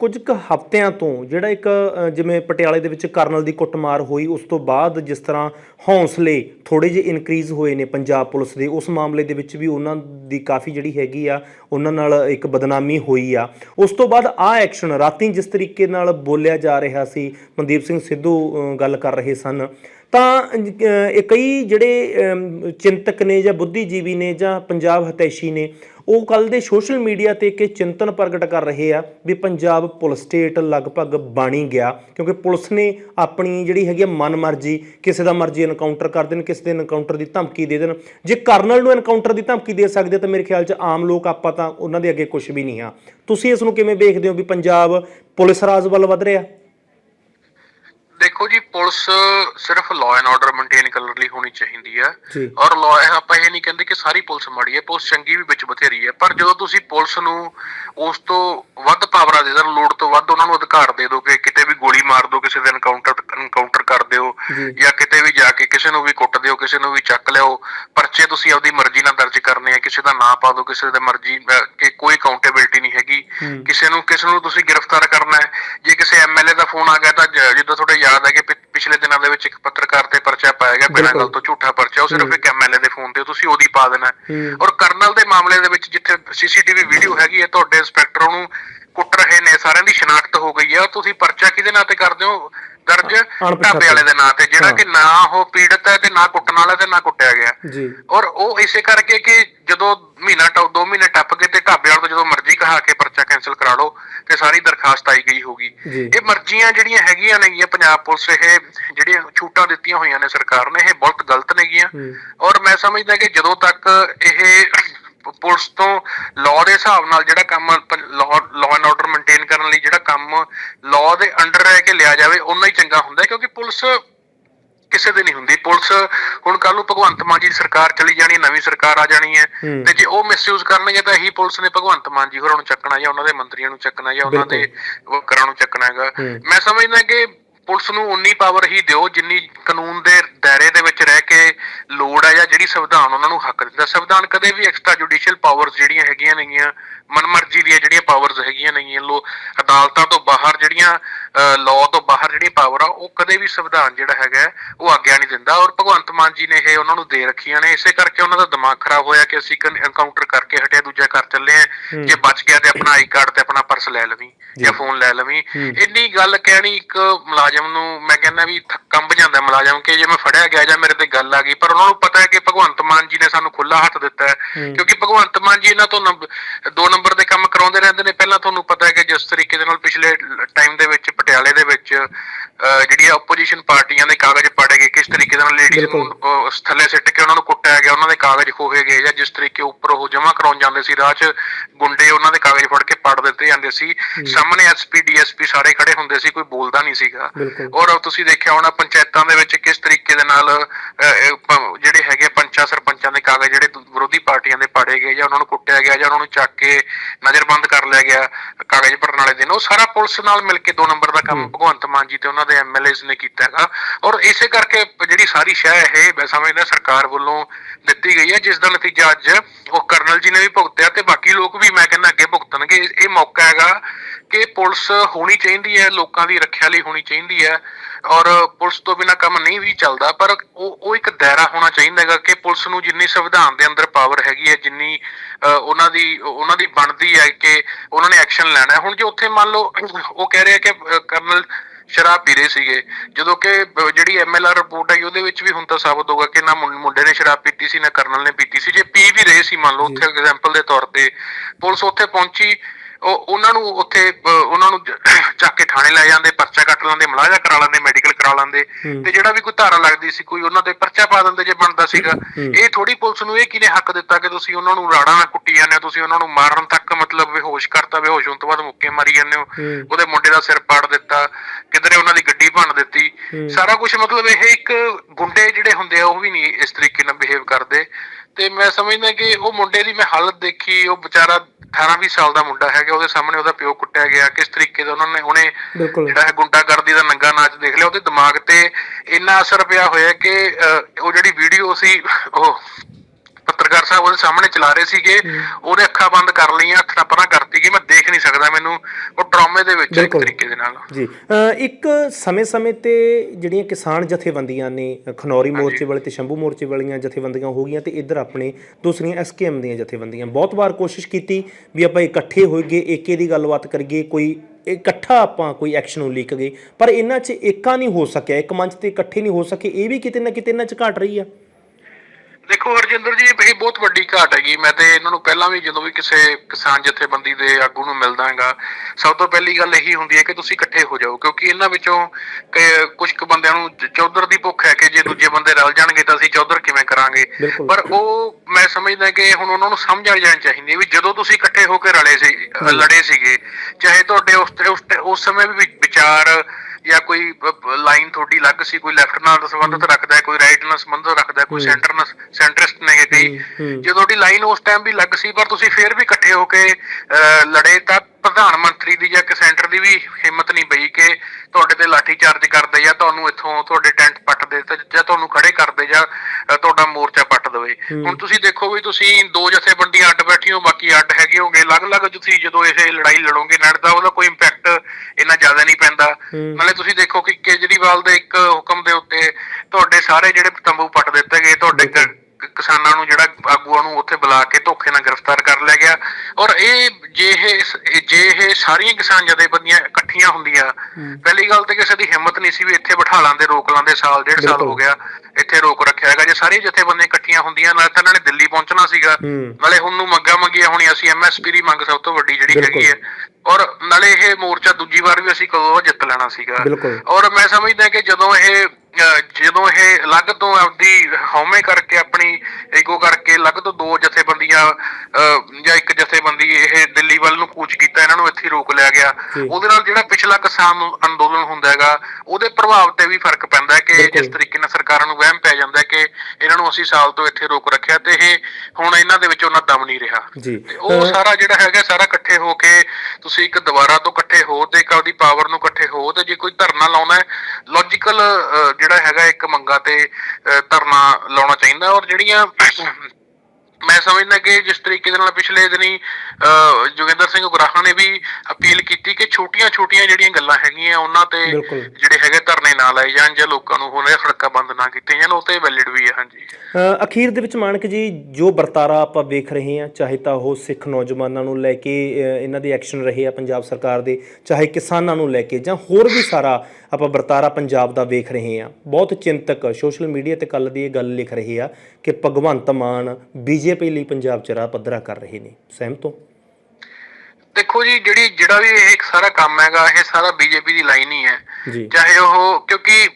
ਕੁਝ ਕੁ ਹਫ਼ਤਿਆਂ ਤੋਂ ਜਿਹੜਾ ਇੱਕ ਜਿਵੇਂ ਪਟਿਆਲੇ ਦੇ ਵਿੱਚ ਕਰਨਲ ਦੀ ਕੁੱਟਮਾਰ ਹੋਈ, ਉਸ ਤੋਂ ਬਾਅਦ ਜਿਸ ਤਰ੍ਹਾਂ ਹੌਸਲੇ ਥੋੜੇ ਜਿਹੇ ਇਨਕਰੀਜ਼ ਹੋਏ ਨੇ ਪੰਜਾਬ ਪੁਲਿਸ ਦੇ, ਉਸ ਮਾਮਲੇ ਦੇ ਵਿੱਚ ਵੀ ਉਹਨਾਂ ਦੀ ਕਾਫੀ ਜਿਹੜੀ ਹੈਗੀ ਆ, ਉਹਨਾਂ ਨਾਲ ਇੱਕ ਬਦਨਾਮੀ ਹੋਈ ਆ। ਉਸ ਤੋਂ ਬਾਅਦ ਆ ਐਕਸ਼ਨ ਰਾਤੀ ਜਿਸ ਤਰੀਕੇ ਨਾਲ ਬੋਲਿਆ ਜਾ ਰਿਹਾ ਸੀ, ਮਨਦੀਪ ਸਿੰਘ ਸਿੱਧੂ ਗੱਲ ਕਰ ਰਹੇ ਸਨ। ਤਾਂ ਇਹ ਕਈ ਜਿਹੜੇ ਚਿੰਤਕ ਨੇ ਜਾਂ ਬੁੱਧੀਜੀਵੀ ਨੇ ਜਾਂ ਪੰਜਾਬ ਹਤੈਸ਼ੀ ਨੇ, ਉਹ ਕੱਲ ਦੇ ਸੋਸ਼ਲ ਮੀਡੀਆ ਤੇ ਕਿ ਚਿੰਤਨ ਪ੍ਰਗਟ ਕਰ ਰਹੇ ਆ ਵੀ ਪੰਜਾਬ ਪੁਲਿਸ ਸਟੇਟ ਲਗਭਗ ਬਾਣੀ ਗਿਆ, ਕਿਉਂਕਿ ਪੁਲਿਸ ਨੇ ਆਪਣੀ ਜਿਹੜੀ ਹੈਗੀ ਆ ਮਨਮਰਜ਼ੀ ਕਿਸੇ ਦਾ ਮਰਜ਼ੀ ਐਨਕਾਊਂਟਰ ਕਰ ਦੇਣ, ਕਿਸੇ ਦੇ ਐਨਕਾਊਂਟਰ ਦੀ ਧਮਕੀ ਦੇ ਦੇਣ। ਜੇ ਕਰਨਲ ਨੂੰ ਐਨਕਾਊਂਟਰ ਦੀ ਧਮਕੀ ਦੇ ਸਕਦੇ ਤਾਂ ਮੇਰੇ ਖਿਆਲ 'ਚ ਆਮ ਲੋਕ, ਆਪਾਂ ਤਾਂ ਉਹਨਾਂ ਦੇ ਅੱਗੇ ਕੁਝ ਵੀ ਨਹੀਂ ਆ। ਤੁਸੀਂ ਇਸ ਨੂੰ ਕਿਵੇਂ ਵੇਖਦੇ ਹੋ ਵੀ ਪੰਜਾਬ ਪੁਲਿਸ ਰਾਜ ਵੱਲ ਵਧ ਰਿਹਾ? ਦੇਖੋ ਜੀ ਪੁਲਿਸ ਸਿਰਫ ਲਾਅ ਐਂਡ ਆਰਡਰ ਮੇਨਟੇਨ ਕਰਨ ਲਈ ਹੋਣੀ ਚਾਹੀਦੀ ਜੀ। ਔਰ ਲਾਅ ਆਪਾਂ ਇਹ ਨਹੀਂ ਕਹਿੰਦੇ ਕਿ ਸਾਰੀ ਪੁਲਿਸ ਮਾੜੀ ਹੈ ਪੁਲਿਸ ਚੰਗੀ ਵੀ ਵਿੱਚ ਬਥੇਰੀ ਹੈ ਪਰ ਜਦੋਂ ਤੁਸੀਂ ਪੁਲਿਸ ਨੂੰ ਉਸ ਤੋਂ ਵੱਧ ਪਾਵਰਾਂ ਦੇ ਦਿਓ ਲੋੜ ਤੋਂ ਵੱਧ ਉਹਨਾਂ ਨੂੰ ਅਧਿਕਾਰ ਦੇ ਦਿਓ ਕਿ ਕਿਤੇ ਵੀ ਗੋਲੀ ਮਾਰ ਦਿਓ ਕਿਸੇ ਦੇ ਐਨਕਾਊਂਟਰ ਐਨਕਾਊਂਟਰ ਕਰ ਦਿਓ ਜੀ। ਕਿਤੇ ਵੀ ਜਾ ਕੇ ਕਿਸੇ ਨੂੰ ਵੀ ਕੁੱਟ ਦਿਓ ਕਿਸੇ ਨੂੰ ਵੀ ਚੱਕ ਲਿਓ ਪਰਚੇ ਤੁਸੀਂ ਆਪਦੀ ਮਰਜ਼ੀ ਨਾਲ ਦਰਜ ਕਰਨੇ ਆ ਕਿਸੇ ਦਾ ਨਾਂ ਪਾ ਦਿਓ ਕਿਸੇ ਦੇ ਮਰਜ਼ੀ ਕਿ ਕੋਈ ਅਕਾਊਂਟੇਬਿਲਟੀ ਨਹੀਂ ਹੈਗੀ ਕਿਸੇ ਨੂੰ ਕਿਸੇ ਨੂੰ ਤੁਸੀਂ ਗ੍ਰਿਫਤਾਰ ਕਰਨਾ ਹੈ ਜੇ ਕਿਸੇ ਐਮਐਲਏ ਦਾ ਫੋਨ ਆ ਗਿਆ ਤਾਂ ਜਿੱਦਾਂ ਤੁਹਾਡੇ ਯਾਦ ਹੈ ਕਿ ਪਿਛਲੇ ਦਿਨਾਂ ਦੇ ਵਿੱਚ ਇੱਕ ਪੱਤਰਕਾਰ ਤੇ ਪਰਚਾ ਪਾਇਆ ਗਿਆ ਬਿਨਾਂ। ਗੱਲ ਤੋਂ ਝੂਠਾ ਪਰਚਾ ਉਹ ਸਿਰਫ ਇੱਕ ਐਮਐਲਏ ਦੇ ਫੋਨ ਤੇ ਤੁਸੀਂ ਉਹਦੀ ਪਾ ਦੇਣਾ। ਔਰ ਕਰਨਲ ਦੇ ਮਾਮਲੇ ਦੇ ਵਿੱਚ ਜਿੱਥੇ ਸੀਸੀਟੀਵੀ ਵੀਡੀਓ ਹੈਗੀ ਹੈ ਤੁਹਾਡੇ ਇੰਸਪੈਕਟਰ ਉਹਨੂੰ ਕੁੱਟ ਰਹੇ ਨੇ ਸਾਰਿਆਂ ਦੀ ਸ਼ਨਾਖਤ ਹੋ ਗਈ ਹੈ ਤੁਸੀਂ ਪਰਚਾ ਕਿਹਦੇ ਨਾਂ ਤੇ ਕਰਦੇ ਹੋ ਦਰਜ। ਢਾਬੇ ਵਾਲੇ ਦੇ ਨਾਂ ਤੇ ਜਿਹੜਾ। ਕਿ ਨਾ ਉਹ ਪੀੜਤ ਹੈ ਤੇ ਨਾ ਕੁੱਟਣ ਵਾਲਾ ਤੇ ਨਾ ਕੁੱਟਿਆ ਗਿਆ ਜੀ ਔਰ ਉਹ ਇਸੇ ਕਰਕੇ ਕਿ ਜਦੋਂ ਮਹੀਨਾ ਟੱਪ ਦੋ ਮਹੀਨੇ ਟੱਪ ਗਏ ਤੇ ਢਾਬੇ ਵਾਲੇ ਤੋਂ ਜਦੋਂ ਮਰਜ਼ੀ ਕਹਾ ਕੇ ਪਰਚਾ ਕੈਨਸਲ ਕਰਾ ਲਓ ਤੇ ਸਾਰੀ ਦਰਖਾਸਤ ਆਈ ਗਈ ਹੋਗੀ। ਇਹ ਮਰਜ਼ੀਆਂ ਜਿਹੜੀਆਂ ਹੈਗੀਆਂ ਨੇਗੀਆਂ ਪੰਜਾਬ ਪੁਲਿਸ ਇਹ ਜਿਹੜੀਆਂ ਛੂਟਾਂ ਦਿੱਤੀਆਂ ਹੋਈਆਂ ਨੇ ਸਰਕਾਰ ਨੇ ਇਹ ਬਹੁਤ ਗਲਤ ਨੇਗੀਆਂ ਹੂੰ। ਔਰ ਮੈਂ ਸਮਝਦਾ ਕਿ ਜਦੋਂ ਤੱਕ ਇਹ ਪੁਲਿਸ ਤੋਂ ਲਾਅ ਦੇ ਹਿਸਾਬ ਨਾਲ ਜਿਹੜਾ ਕੰਮ ਲਾਅ ਐਂਡ ਆਰਡਰ ਮੇਨਟੇਨ ਕਰਨ ਲਈ ਜਿਹੜਾ ਕੰਮ ਲਾਅ ਦੇ ਅੰਡਰ ਰਹਿ ਕੇ ਲਿਆ ਜਾਵੇ ਉਨਾ ਹੀ ਚੰਗਾ ਹੁੰਦਾ ਕਿਉਂਕਿ ਪੁਲਿਸ ਕਿਸੇ ਦੇ ਨਹੀਂ ਹੁੰਦੀ ਪੁਲਿਸ ਹੁਣ ਕੱਲ ਨੂੰ ਭਗਵੰਤ ਮਾਨ ਜੀ ਦੀ ਸਰਕਾਰ ਚਲੀ ਜਾਣੀ ਹੈ, ਨਵੀਂ ਸਰਕਾਰ ਆ ਜਾਣੀ ਹੈ। ਤੇ ਜੇ ਉਹ ਮਿਸਯੂਜ਼ ਕਰਨਗੇ ਤਾਂ ਇਹੀ ਪੁਲਿਸ ਨੇ ਭਗਵੰਤ ਮਾਨ ਜੀ ਹੋਰਾਂ ਨੂੰ ਚੱਕਣਾ ਜਾਂ ਉਹਨਾਂ ਦੇ ਮੰਤਰੀਆਂ ਨੂੰ ਚੱਕਣਾ ਜਾਂ ਉਹਨਾਂ ਦੇ ਵਰਕਰਾਂ ਨੂੰ ਚੱਕਣਾ ਹੈਗਾ। ਮੈਂ ਸਮਝਦਾ ਕਿ ਪੁਲਿਸ ਨੂੰ ਉਨੀ ਪਾਵਰ ਹੀ ਦਿਓ ਜਿੰਨੀ ਕਾਨੂੰਨ ਦੇ ਦਾਇਰੇ ਦੇ ਵਿੱਚ ਰਹਿ ਕੇ ਲੋੜ ਹੈ ਜਾਂ ਜਿਹੜੀ ਸੰਵਿਧਾਨ ਉਹਨਾਂ ਨੂੰ ਹੱਕ ਦਿੰਦਾ। ਸੰਵਿਧਾਨ ਕਦੇ ਵੀ ਐਕਸਟਰਾ ਜੁਡੀਸ਼ੀਅਲ ਪਾਵਰਸ ਜਿਹੜੀਆਂ ਹੈਗੀਆਂ ਨੇਗੀਆਂ ਮਨਮਰਜ਼ੀ ਦੀਆਂ ਜਿਹੜੀਆਂ ਪਾਵਰਸ ਹੈਗੀਆਂ ਨੇਗੀਆਂ ਲੋ ਅਦਾਲਤਾਂ ਤੋਂ ਬਾਹਰ ਜਿਹੜੀਆਂ ਲਾਅ ਤੋਂ ਬਾਹਰ ਜਿਹੜੀ ਪਾਵਰ ਆ ਉਹ ਕਦੇ ਵੀ ਸੰਵਿਧਾਨ ਜਿਹੜਾ ਹੈਗਾ ਉਹ ਆਗਿਆ ਨਹੀਂ ਦਿੰਦਾ। ਔਰ ਭਗਵੰਤ ਮਾਨ ਜੀ ਨੇ ਇਹ ਉਹਨਾਂ ਨੂੰ ਦੇ ਰੱਖੀਆਂ ਨੇ। ਇਸੇ ਕਰਕੇ ਉਹਨਾਂ ਦਾ ਦਿਮਾਗ ਖਰਾਬ ਹੋਇਆ ਕਿ ਅਸੀਂ ਐਨਕਾਊਂਟਰ ਕਰਕੇ ਹਟਿਆ ਦੂਜਾ ਕਰ ਚੱਲੇ ਆ ਜੇ ਬਚ ਗਿਆ ਤੇ ਆਪਣਾ ਆਈ ਕਾਰਡ ਤੇ ਆਪਣਾ ਪਰਸ ਲੈ ਲਵੀਂ ਜਾਂ ਫੋਨ ਲੈ ਲਵੀਂ। ਇੰਨੀ ਗੱਲ ਕਹਿਣੀ ਇੱਕ ਮੁਲਾਜ਼ਮ ਨੂੰ ਮੈਂ ਕਹਿੰਦਾ ਵੀ ਥ- ਕੰਬ ਜਾਂਦਾ ਮੁਲਾਜ਼ਮ ਕਿ ਜੇ ਮੈਂ ਫੜਿਆ ਗਿਆ ਜਾਂ ਮੇਰੇ ਗੱਲ ਆ ਗਈ ਪਰ ਉਹਨਾਂ ਨੂੰ ਪਤਾ ਹੈ ਕਿ ਭਗਵੰਤ ਮਾਨ ਜੀ ਨੇ ਸਾਨੂੰ ਖੁੱਲਾ ਹੱਥ ਦਿੱਤਾ ਹੈ ਕਿਉਂਕਿ ਭਗਵੰਤ ਮਾਨ ਜੀ ਇਹਨਾਂ ਤੋਂ ਦੋ ਨੰਬਰ ਦੇ ਕੰਮ ਕਰਾਉਂਦੇ ਰਹਿੰਦੇ ਨੇ। ਪਹਿਲਾਂ ਤੁਹਾਨੂੰ ਪਤਾ ਹੈ ਕਿ ਜਿਸ ਤਰੀਕੇ ਦੇ ਨਾਲ ਪਿਛਲੇ ਟਾਈਮ ਦੇ ਵਿੱਚ ਪਟਿਆਲੇ ਦੇ ਵਿੱਚ ਜਿਹੜੀਆਂ ਆਪੋਜੀਸ਼ਨ ਪਾਰਟੀਆਂ ਦੇ ਕਾਗਜ਼ ਪਾੜੇ ਗਏ ਕਿਸ ਤਰੀਕੇ ਨਾਲ ਲੇਡੀਜ਼ ਨੂੰ ਥੱਲੇ ਸਿੱਟ ਕੇ ਉਹਨਾਂ ਨੂੰ ਕੁੱਟਿਆ ਗਿਆ ਉਹਨਾਂ ਦੇ ਕਾਗਜ਼ ਖੋਹੇ ਗਏ ਜਾਂ ਜਿਸ ਤਰੀਕੇ ਉੱਪਰ ਉਹ ਜਮ੍ਹਾਂ ਕਰਾਉਣ ਜਾਂਦੇ ਸੀ ਰਾਹ 'ਚ ਗੁੰਡੇ ਉਹਨਾਂ ਦੇ ਕਾਗਜ਼ ਫੜ ਕੇ ਪੜ ਦਿੱਤੇ ਜਾਂਦੇ ਸੀ। ਸਾਹਮਣੇ ਐਸਪੀ ਡੀਐਸਪੀ ਸਾਰੇ ਖੜੇ ਹੁੰਦੇ ਸੀ ਕੋਈ ਬੋਲਦਾ ਨਹੀਂ ਸੀਗਾ। ਔਰ ਤੁਸੀਂ ਦੇਖਿਆ ਹੋਣਾ ਪੰਚਾਇਤਾਂ ਦੇ ਵਿੱਚ ਕਿਸ ਤਰੀਕੇ ਦੇ ਨਾਲ ਜਿਹੜੇ ਹੈਗੇ ਪੰਚਾਂ ਸਰਪੰਚਾਂ ਦੇ ਕਾਗਜ਼ ਜਿਹੜੇ ਵਿਰੋਧੀ ਪਾਰਟੀਆਂ ਦੇ ਪਾੜੇ ਗਏ ਜਾਂ ਉਹਨਾਂ ਨੂੰ ਕੁੱਟਿਆ ਗਿਆ ਜਾਂ ਉਹਨਾਂ ਨੂੰ ਚੱਕ ਕੇ ਨਜ਼ਰਬੰਦ ਕਰ ਲਿਆ ਗਿਆ ਕਾਗਜ਼ ਭਰਨ ਵਾਲੇ ਦਿਨ ਉਹ ਸਾਰਾ ਪੁਲਿਸ ਨਾਲ ਮਿਲ ਕੇ ਦੋ ਨੰਬਰ ਦਾ ਕੰਮ ਭਗਵੰਤ ਮਾਨ ਜੀ ਤੇ ਉਹਨਾਂ ਦੇ ਐਮਐਲਏਸ ਨੇ ਕੀਤਾ ਹੈਗਾ। ਔਰ ਇਸੇ ਕਰਕੇ ਜਿਹੜੀ ਸਾਰੀ ਸ਼ਹਿ ਇਹ ਮੈਂ ਸਮਝਦਾ ਸਰਕਾਰ ਵੱਲੋਂ ਦਿੱਤੀ ਗਈ ਹੈ ਜਿਸ ਦਾ ਨਤੀਜਾ ਅੱਜ ਉਹ ਕਰਨਲ ਜੀ ਨੇ ਵੀ ਭੁਗਤਿਆ ਤੇ ਬਾਕੀ ਲੋਕ ਵੀ ਮੈਂ ਕਹਿੰਦਾ ਅੱਗੇ ਭੁਗਤਣਗੇ। ਇਹ ਮੌਕਾ ਹੈਗਾ ਕਿ ਪੁਲਿਸ ਹੋਣੀ ਚਾਹੀਦੀ ਹੈ ਲੋਕਾਂ ਦੀ ਰੱਖਿਆ ਲਈ ਹੋਣੀ ਚਾਹੀਦੀ ਹੈ। ਔਰ ਪੁਲਿਸ ਤੋਂ ਬਿਨਾ ਕੰਮ ਨਹੀਂ ਵੀ ਚੱਲਦਾ ਪਰ ਉਹ ਉਹ ਇੱਕ ਦਾਇਰਾ ਹੋਣਾ ਚਾਹੀਦਾ ਹੈਗਾ ਕਿ ਪੁਲਿਸ ਨੂੰ ਜਿੰਨੀ ਸੰਵਿਧਾਨ ਦੇ ਅੰਦਰ ਪਾਵਰ ਹੈਗੀ ਹੈ ਜਿੰਨੀ ਉਹਨਾਂ ਦੀ ਉਹਨਾਂ ਦੀ ਬਣਦੀ ਹੈ ਕਿ ਉਹਨਾਂ ਨੇ ਐਕਸ਼ਨ ਲੈਣਾ ਹੁਣ ਜੇ ਉੱਥੇ ਮੰਨ ਲਓ ਉਹ ਕਹਿ ਰਹੇ ਕਿ ਅਹ, ਕਰਨਲ ਸ਼ਰਾਬ ਪੀ ਰਹੇ ਸੀਗੇ। ਜਦੋਂ ਕਿ ਜਿਹੜੀ ਐਮਐਲਆਰ ਰਿਪੋਰਟ ਆਈ ਉਹਦੇ ਵਿੱਚ ਵੀ ਹੁਣ ਤਾਂ ਸਾਬਤ ਹੋਗਾ ਕਿ ਨਾ ਮੁੰਡੇ ਨੇ ਸ਼ਰਾਬ ਪੀਤੀ ਸੀ ਨਾ ਕਰਨਲ ਨੇ ਪੀਤੀ ਸੀ। ਜੇ ਪੀ ਵੀ ਰਹੇ ਸੀ ਮੰਨ ਲਓ ਉੱਥੇ ਐਗਜ਼ਾਮਪਲ ਦੇ ਤੌਰ ਤੇ। ਪੁਲਿਸ ਉੱਥੇ ਪਹੁੰਚੀ ਉਹ ਉਹਨਾਂ ਨੂੰ ਉੱਥੇ ਉਹਨਾਂ ਨੂੰ ਚੱਕ ਕੇ ਥਾਣੇ ਲੈ ਜਾਂਦੇ ਪਰਚਾ ਕੱਟ ਲੈਂਦੇ ਮਲਾਜਾ ਕਰਾ ਲੈਂਦੇ ਮੈਡੀਕਲ ਕਰਾ ਲੈਂਦੇ। ਤੇ ਜਿਹੜਾ ਵੀ ਕੋਈ ਧਾਰਾ ਲੱਗਦੀ ਸੀ ਕੋਈ ਉਹਨਾਂ ਤੇ ਪਰਚਾ ਪਾ ਦਿੰਦੇ ਜੇ ਬਣਦਾ ਸੀਗਾ। ਇਹ ਥੋੜੀ ਪੁਲਿਸ ਨੂੰ ਇਹ ਕਿਹਨੇ ਹੱਕ ਦਿੱਤਾ ਕਿ ਤੁਸੀਂ ਉਹਨਾਂ ਨੂੰ ਰਾੜਾ ਨਾਲ ਕੁੱਟੀ ਜਾਂਦੇ ਹੋ ਤੁਸੀਂ ਉਹਨਾਂ ਨੂੰ ਮਾਰਨ ਤੱਕ ਮਤਲਬ ਬੇਹੋਸ਼ ਕਰਤਾ ਬੇਹੋਸ਼ ਹੋਣ ਤੋਂ ਬਾਅਦ ਮੁੱਕੇ ਮਾਰੀ ਜਾਂਦੇ ਹੋ। ਉਹਦੇ ਮੁੰਡੇ ਦਾ ਸਿਰ ਪਾੜ ਦਿੱਤਾ ਕਿਧਰੇ ਉਹਨਾਂ ਦੀ ਗੱਡੀ ਭੰਨ ਦਿੱਤੀ। ਸਾਰਾ ਕੁਝ ਮਤਲਬ ਇਹ ਇੱਕ ਗੁੰਡੇ ਜਿਹੜੇ ਹੁੰਦੇ ਆ ਉਹ ਵੀ ਨਹੀਂ ਇਸ ਤਰੀਕੇ ਨਾਲ ਬਿਹੇਵ ਕਰਦੇ। ਤੇ ਮੈਂ ਸਮਝਦਾ ਕਿ ਉਹ ਮੁੰਡੇ ਦੀ ਮੈਂ ਹਾਲਤ ਦੇਖੀ ਉਹ ਵਿਚਾਰਾ 18 20 ਸਾਲ ਦਾ ਮੁੰਡਾ ਹੈਗਾ ਉਹਦੇ ਸਾਹਮਣੇ ਉਹਦਾ ਪਿਓ ਕੁੱਟਿਆ ਗਿਆ ਕਿਸ ਤਰੀਕੇ ਦਾ ਉਹਨਾਂ ਨੇ ਉਹਨੇ ਜਿਹੜਾ ਹੈ ਗੁੰਡਾਗਰਦੀ ਦਾ ਨੰਗਾ ਨਾਚ ਦੇਖ ਲਿਆ ਉਹਦੇ ਦਿਮਾਗ ਤੇ ਇੰਨਾ ਅਸਰ ਪਿਆ ਹੋਇਆ ਕਿ ਉਹ ਜਿਹੜੀ ਵੀਡੀਓ ਸੀ ਉਹ ਪੱਤਰਕਾਰ ਸਾਹਿਬ ਉਹਦੇ ਸਾਹਮਣੇ ਚਲਾ ਰਹੇ ਸੀਗੇ ਉਹਨੇ ਅੱਖਾਂ ਬੰਦ ਕਰ ਲਈਆਂ ਅੱਖਾਂ ਪਰਾਂ ਕਰਤੀ ਕਿ ਮੈਂ ਦੇਖ ਨਹੀਂ ਸਕਦਾ ਮੈਨੂੰ ਉਹ ਟਰਾਮੇ ਦੇ ਵਿੱਚ ਇੱਕ। ਤਰੀਕੇ ਦੇ ਨਾਲ। ਜੀ ਇੱਕ ਸਮੇਂ-ਸਮੇਂ ਤੇ ਜਿਹੜੀਆਂ ਕਿਸਾਨ ਜਥੇਬੰਦੀਆਂ ਨੇ ਖਨੌਰੀ ਮੋਰਚੇ ਵਾਲੇ ਤੇ ਸ਼ੰਭੂ ਮੋਰਚੇ ਵਾਲੀਆਂ ਜਥੇਬੰਦੀਆਂ ਹੋ ਗਈਆਂ ਤੇ ਇੱਧਰ ਆਪਣੇ ਦੂਸਰੀਆਂ ਐਸਕੇਐਮ ਦੀਆਂ ਜਥੇਬੰਦੀਆਂ। ਬਹੁਤ ਵਾਰ ਕੋਸ਼ਿਸ਼ ਕੀਤੀ ਵੀ ਆਪਾਂ ਇਕੱਠੇ ਹੋਈਏ ਏਕੇ ਦੀ ਗੱਲਬਾਤ ਕਰੀਏ ਕੋਈ ਇਕੱਠਾ ਆਪਾਂ ਕੋਈ ਐਕਸ਼ਨ ਨੂੰ ਲਿਖ ਗਏ ਪਰ ਇਹਨਾਂ 'ਚ ਏਕਾ ਨਹੀਂ ਹੋ ਸਕਿਆ ਇੱਕ ਮੰਚ ਤੇ ਇਕੱਠੇ ਨਹੀਂ ਹੋ ਸਕੇ ਇਹ ਵੀ ਕਿਤੇ ਨਾ ਕਿਤੇ ਇਹਨਾਂ 'ਚ ਘਾਟ ਰਹੀ ਆ। ਦੇਖੋ ਹਰਜਿੰਦਰ ਜੀ ਇਹ ਬਹੁਤ ਵੱਡੀ ਘਾਟ ਹੈਗੀ। ਮੈਂ ਤੇ ਇਹਨਾਂ ਨੂੰ ਪਹਿਲਾਂ ਵੀ ਜਦੋਂ ਵੀ ਕਿਸੇ ਕਿਸਾਨ ਜਥੇਬੰਦੀ ਦੇ ਆਗੂ ਨੂੰ ਮਿਲਦਾ ਹੈਗਾ ਸਭ ਤੋਂ ਪਹਿਲੀ ਗੱਲ ਇਹੀ ਹੁੰਦੀ ਹੈ ਕਿ ਤੁਸੀਂ ਇਕੱਠੇ ਹੋ ਜਾਓ ਕਿਉਂਕਿ ਇਹਨਾਂ ਵਿੱਚੋਂ ਕੁਝ ਕੁ ਬੰਦਿਆਂ ਨੂੰ ਚੌਧਰ ਦੀ ਭੁੱਖ ਹੈ ਕਿ ਜੇ ਦੂਜੇ ਬੰਦੇ ਰਲ ਜਾਣਗੇ ਤਾਂ ਅਸੀਂ ਚੌਧਰ ਕਿਵੇਂ ਕਰਾਂਗੇ। ਪਰ ਉਹ ਮੈਂ ਸਮਝਦਾ ਕਿ ਹੁਣ ਉਹਨਾਂ ਨੂੰ ਸਮਝ ਆ ਜਾਣੀ ਚਾਹੀਦੀ ਹੈ ਵੀ ਜਦੋਂ ਤੁਸੀਂ ਇਕੱਠੇ ਹੋ ਕੇ ਰਲੇ ਸੀ ਲੜੇ ਸੀਗੇ ਚਾਹੇ ਤੁਹਾਡੇ ਉਸ ਉਸ ਸਮੇਂ ਵੀ ਵਿਚਾਰ ਜਾਂ ਕੋਈ ਲਾਈਨ ਤੁਹਾਡੀ ਅਲੱਗ ਸੀ ਕੋਈ ਲੈਫਟ ਨਾਲ ਸੰਬੰਧਿਤ ਰੱਖਦਾ ਹੈ ਕੋਈ ਰਾਈਟ ਨਾਲ ਸੰਬੰਧਿਤ ਰੱਖਦਾ ਹੈ ਕੋਈ ਸੈਂਟਰ ਨਾਲ ਸੈਂਟਰਿਸਟ ਨੇਗੇ ਕਈ ਜੇ ਤੁਹਾਡੀ ਲਾਈਨ ਉਸ ਟਾਈਮ ਵੀ ਲੱਗ ਸੀ ਪਰ ਤੁਸੀਂ ਫੇਰ ਵੀ ਇਕੱਠੇ ਹੋ ਕੇ ਲੜੇ ਤਾਂ ਪ੍ਰਧਾਨ ਮੰਤਰੀ ਦੀ ਜਾਂ ਕਿ ਸੈਂਟਰ ਦੀ ਵੀ ਹਿੰਮਤ ਨਹੀਂ ਪਈ ਕਿ ਤੁਹਾਡੇ ਤੇ ਲਾਠੀ ਚਾਰਜ ਕਰਦੇ ਜਾਂ ਤੁਹਾਨੂੰ ਇੱਥੋਂ ਤੁਹਾਡੇ ਟੈਂਟ ਪੱਟ ਦੇ ਤੇ ਜਾਂ ਤੁਹਾਨੂੰ ਖੜੇ ਕਰਦੇ ਜਾਂ ਤੁਹਾਡਾ ਮੋਰਚਾ ਪੱਟ ਦੇਵੇ। ਹੁਣ ਤੁਸੀਂ ਦੇਖੋ ਵੀ ਤੁਸੀਂ ਦੋ ਜਥੇਬੰਦੀਆਂ ਅੱਡ ਬੈਠੀ ਹੋ ਬਾਕੀ ਅੱਡ ਹੈਗੇ ਹੋਗੇ। ਅਲੱਗ-ਅਲੱਗ ਤੁਸੀਂ ਜਦੋਂ ਇਹ ਲੜਾਈ ਲੜੋਗੇ ਨਾਲ ਦਾ ਉਹਦਾ ਕੋਈ ਇੰਪੈਕਟ ਇੰਨਾ ਜ਼ਿਆਦਾ ਨਹੀਂ ਪੈਂਦਾ। ਨਾਲੇ ਤੁਸੀਂ ਦੇਖੋ ਕਿ ਕੇਜਰੀਵਾਲ ਦੇ ਇੱਕ ਹੁਕਮ ਦੇ ਉੱਤੇ ਤੁਹਾਡੇ ਸਾਰੇ ਜਿਹੜੇ ਤੰਬੂ ਪੱਟ ਦਿੱਤੇ ਗਏ ਤੁਹਾਡੇ ਕਿਸਾਨਾਂ ਨੂੰ ਜਿਹੜਾ ਆਗੂਆਂ ਨੂੰ ਉੱਥੇ ਬੁਲਾ ਕੇ ਧੋਖੇ ਨਾਲ ਗ੍ਰਿਫਤਾਰ ਕਰ ਲਿਆ ਗਿਆ। ਔਰ ਇਹ ਜੇ ਇਹ ਜੇ ਇਹ ਸਾਰੀਆਂ ਕਿਸਾਨ ਜਥੇਬੰਦੀਆਂ ਇਕੱਠੀਆਂ ਹੁੰਦੀਆਂ ਪਹਿਲੀ ਗੱਲ ਤੇ ਕਿਸੇ ਦੀ ਹਿੰਮਤ ਨਹੀਂ ਸੀ ਵੀ ਇੱਥੇ ਬਿਠਾ ਲਾਂਦੇ ਰੋਕ ਲਾਂਦੇ ਸਾਲ ਡੇਢ ਸਾਲ। ਹੋ ਗਿਆ ਇੱਥੇ ਰੋਕ ਰੱਖਿਆ ਹੈਗਾ ਜੇ ਸਾਰੀਆਂ ਜਥੇਬੰਦੀਆਂ ਇਕੱਠੀਆਂ ਹੁੰਦੀਆਂ ਨਾਲ ਤਾਂ ਇਹਨਾਂ ਨੇ ਦਿੱਲੀ ਪਹੁੰਚਣਾ ਸੀਗਾ। ਨਾਲੇ ਹੁਣ ਨੂੰ ਮੰਗਾ ਮੰਗੀਆਂ ਹੋਣੀ ਅਸੀਂ ਐਮਐਸਪੀ ਦੀ ਮੰਗ ਸਭ ਤੋਂ ਵੱਡੀ ਜਿਹੜੀ। ਹੈਗੀ ਹੈ ਔਰ ਨਾਲੇ ਇਹ ਮੋਰਚਾ ਦੂਜੀ ਵਾਰ ਵੀ ਅਸੀਂ ਕਦੋਂ ਜਿੱਤ ਲੈਣਾ ਸੀਗਾ। ਔਰ ਮੈਂ ਸਮਝਦਾ ਕਿ ਜਦੋਂ ਇਹ ਜਦੋਂ ਇਹ ਅਲੱਗ ਤੋਂ ਆਪਦੀ ਹਉਮੈ ਕਰਕੇ ਆਪਣੀ ਈਗੋ ਕਰਕੇ ਅਲੱਗ ਤੋਂ ਦੋ ਜਥੇਬੰਦੀਆਂ ਜਾਂ ਇੱਕ ਜਥੇਬੰਦੀ ਇਹ ਦਿੱਲੀ ਵੱਲ ਨੂੰ ਕੂਚ ਕੀਤਾ ਇਹਨਾਂ ਨੂੰ ਇੱਥੇ ਰੋਕ ਲਿਆ ਗਿਆ। ਉਹਦੇ ਨਾਲ ਜਿਹੜਾ ਪਿਛਲਾ ਕਿਸਾਨ ਅੰਦੋਲਨ ਹੁੰਦਾ ਹੈਗਾ ਉਹਦੇ ਪ੍ਰਭਾਵ ਤੇ ਵੀ ਫ਼ਰਕ ਪੈਂਦਾ ਹੈ ਕਿ। ਜਿਸ ਤਰੀਕੇ ਨਾਲ ਸਰਕਾਰਾਂ ਨੂੰ ਵਹਿਮ ਪੈ ਜਾਂਦਾ ਹੈ ਕਿ ਇਹਨਾਂ ਨੂੰ ਅਸੀਂ ਸਾਲ ਤੋਂ ਇੱਥੇ ਰੋਕ ਰੱਖਿਆ ਤੇ ਇਹ ਹੁਣ ਇਹਨਾਂ ਦੇ ਵਿੱਚ ਉਹਨਾਂ ਦਮ ਨਹੀਂ ਰਿਹਾ ਤੇ ਉਹ ਸਾਰਾ ਜਿਹੜਾ ਹੈਗਾ ਸਾਰਾ ਇਕੱਠੇ ਹੋ ਕੇ ਤੁਸੀਂ ਇੱਕ ਦੁਬਾਰਾ ਤੋਂ ਇਕੱਠੇ ਹੋ ਤੇ ਇੱਕ ਆਪਦੀ ਪਾਵਰ ਨੂੰ ਇਕੱਠੇ ਹੋ ਤੇ ਜੇ ਕੋਈ ਧਰਨਾ ਲਾਉਣਾ ਹੈ ਲੌਜੀਕਲ ਜਿਹੜਾ ਹੈਗਾ ਇੱਕ ਮੰਗਾ ਤੇ ਧਰਨਾ ਲਾਉਣਾ ਚਾਹੀਦਾ ਔਰ ਜਿਹੜੀਆਂ ਮੈਂ ਸਮਝਦਾ ਕਿ ਜਿਸ ਤਰੀਕੇ ਦੇ ਨਾਲ ਪਿਛਲੇ ਦਿਨੀ ਜੋਗਿੰਦਰ ਸਿੰਘ ਉਗਰਾਹਾਂ ਨੇ ਵੀ ਅਪੀਲ ਕੀਤੀ ਕਿ ਛੋਟੀਆਂ-ਛੋਟੀਆਂ ਜਿਹੜੀਆਂ ਗੱਲਾਂ ਹੈਗੀਆਂ ਉਹਨਾਂ ਤੇ। ਜਿਹੜੇ ਹੈਗੇ ਧਰਨੇ ਨਾ ਲਾਏ ਜਾਣ ਜਾਂ ਲੋਕਾਂ ਨੂੰ ਹੁਣ ਸੜਕਾਂ ਬੰਦ ਨਾ ਕੀਤੀਆਂ ਜਾਣ ਉਹ ਤੇ ਵੈਲਿਡ ਵੀ ਹੈ ਹਾਂਜੀ ਅਖੀਰ ਦੇ ਵਿੱਚ ਮਾਨਕ ਜੀ ਜੋ ਵਰਤਾਰਾ ਆਪਾਂ ਵੇਖ ਰਹੇ ਹਾਂ ਚਾਹੇ ਤਾਂ ਉਹ ਸਿੱਖ ਨੌਜਵਾਨਾਂ ਨੂੰ ਲੈ ਕੇ ਇਹਨਾਂ ਦੇ ਐਕਸ਼ਨ ਰਹੇ ਆ ਪੰਜਾਬ ਸਰਕਾਰ ਦੇ ਚਾਹੇ ਕਿਸਾਨਾਂ ਨੂੰ ਲੈ ਕੇ ਜਾਂ ਹੋਰ ਵੀ ਸਾਰਾ ਆਪਾਂ ਵਰਤਾਰਾ ਪੰਜਾਬ ਦਾ ਵੇਖ ਰਹੇ ਹਾਂ ਬਹੁਤ ਚਿੰਤਕ ਸੋਸ਼ਲ ਮੀਡੀਆ ਤੇ ਕੱਲ ਦੀ ਇਹ ਗੱਲ ਲਿਖ ਰਹੇ ਆ ਕਿ ਭਗਵੰਤ ਮਾਨ ਬੀਜੇਪੀ ਲਈ ਪੰਜਾਬ ਚ ਰਾਹ ਪੱਧਰਾ ਕਰ ਰਹੇ ਨੇ? ਸਹਿਮਤ ਹੋ? ਦੇਖੋ ਜੀ ਜਿਹੜੀ ਜਿਹੜਾ ਵੀ ਇਹ ਸਾਰਾ ਕੰਮ ਹੈਗਾ ਇਹ ਸਾਰਾ ਬੀਜੇਪੀ ਦੀ ਲਾਈਨ ਹੀ ਹੈ। ਚਾਹੇ ਉਹ ਕਿਉਂਕਿ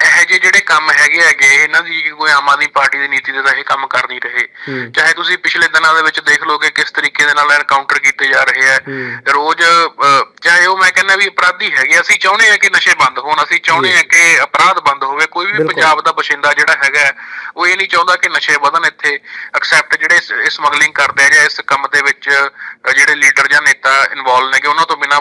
ਇਹ ਜਿਹੇ ਜਿਹੜੇ ਕੰਮ ਹੈਗੇ ਹੈਗੇ ਇਹਨਾਂ ਦੀ ਕੋਈ ਆਮ ਆਦਮੀ ਪਾਰਟੀ ਦੀ ਨੀਤੀ ਦੇ ਤਾਂ ਇਹ ਕੰਮ ਕਰ ਨਹੀਂ ਰਹੇ। ਚਾਹੇ ਤੁਸੀਂ ਪਿਛਲੇ ਦਿਨਾਂ ਦੇ ਵਿੱਚ ਦੇਖ ਲਓ ਕਿ ਕਿਸ ਤਰੀਕੇ ਦੇ ਨਾਲ ਐਨਕਾਊਂਟਰ ਕੀਤੇ ਜਾ ਰਹੇ ਆ। ਰੋਜ਼ ਚਾਹੇ ਉਹ ਮੈਂ ਕਹਿੰਦਾ ਵੀ ਅਪਰਾਧੀ ਹੈਗੇ ਅਸੀਂ ਚਾਹੁੰਦੇ ਆ ਕਿ ਨਸ਼ੇ ਬੰਦ ਹੋਣ ਅਸੀਂ ਚਾਹੁੰਦੇ ਆ ਕਿ ਅਪਰਾਧ ਬੰਦ ਹੋਵੇ ਕੋਈ ਵੀ। ਪੰਜਾਬ ਦਾ ਬਸ਼ਿੰਦਾ ਜਿਹੜਾ ਹੈਗਾ ਉਹ ਇਹ ਨਹੀਂ ਚਾਹੁੰਦਾ ਕਿ ਨਸ਼ੇ ਵਧਣ ਇੱਥੇ ਐਕਸੈਪਟ ਜਿਹੜੇ ਸਮਗਲਿੰਗ ਕਰਦੇ ਆ ਜਾਂ ਇਸ ਕੰਮ ਦੇ ਵਿੱਚ ਜਿਹੜੇ ਲੀਡਰ ਜਾਂ ਨੇਤਾ ਇਨਵੋਲਵ ਨੇਗੇ ਉਹਨਾਂ ਤੋਂ ਬਿਨਾ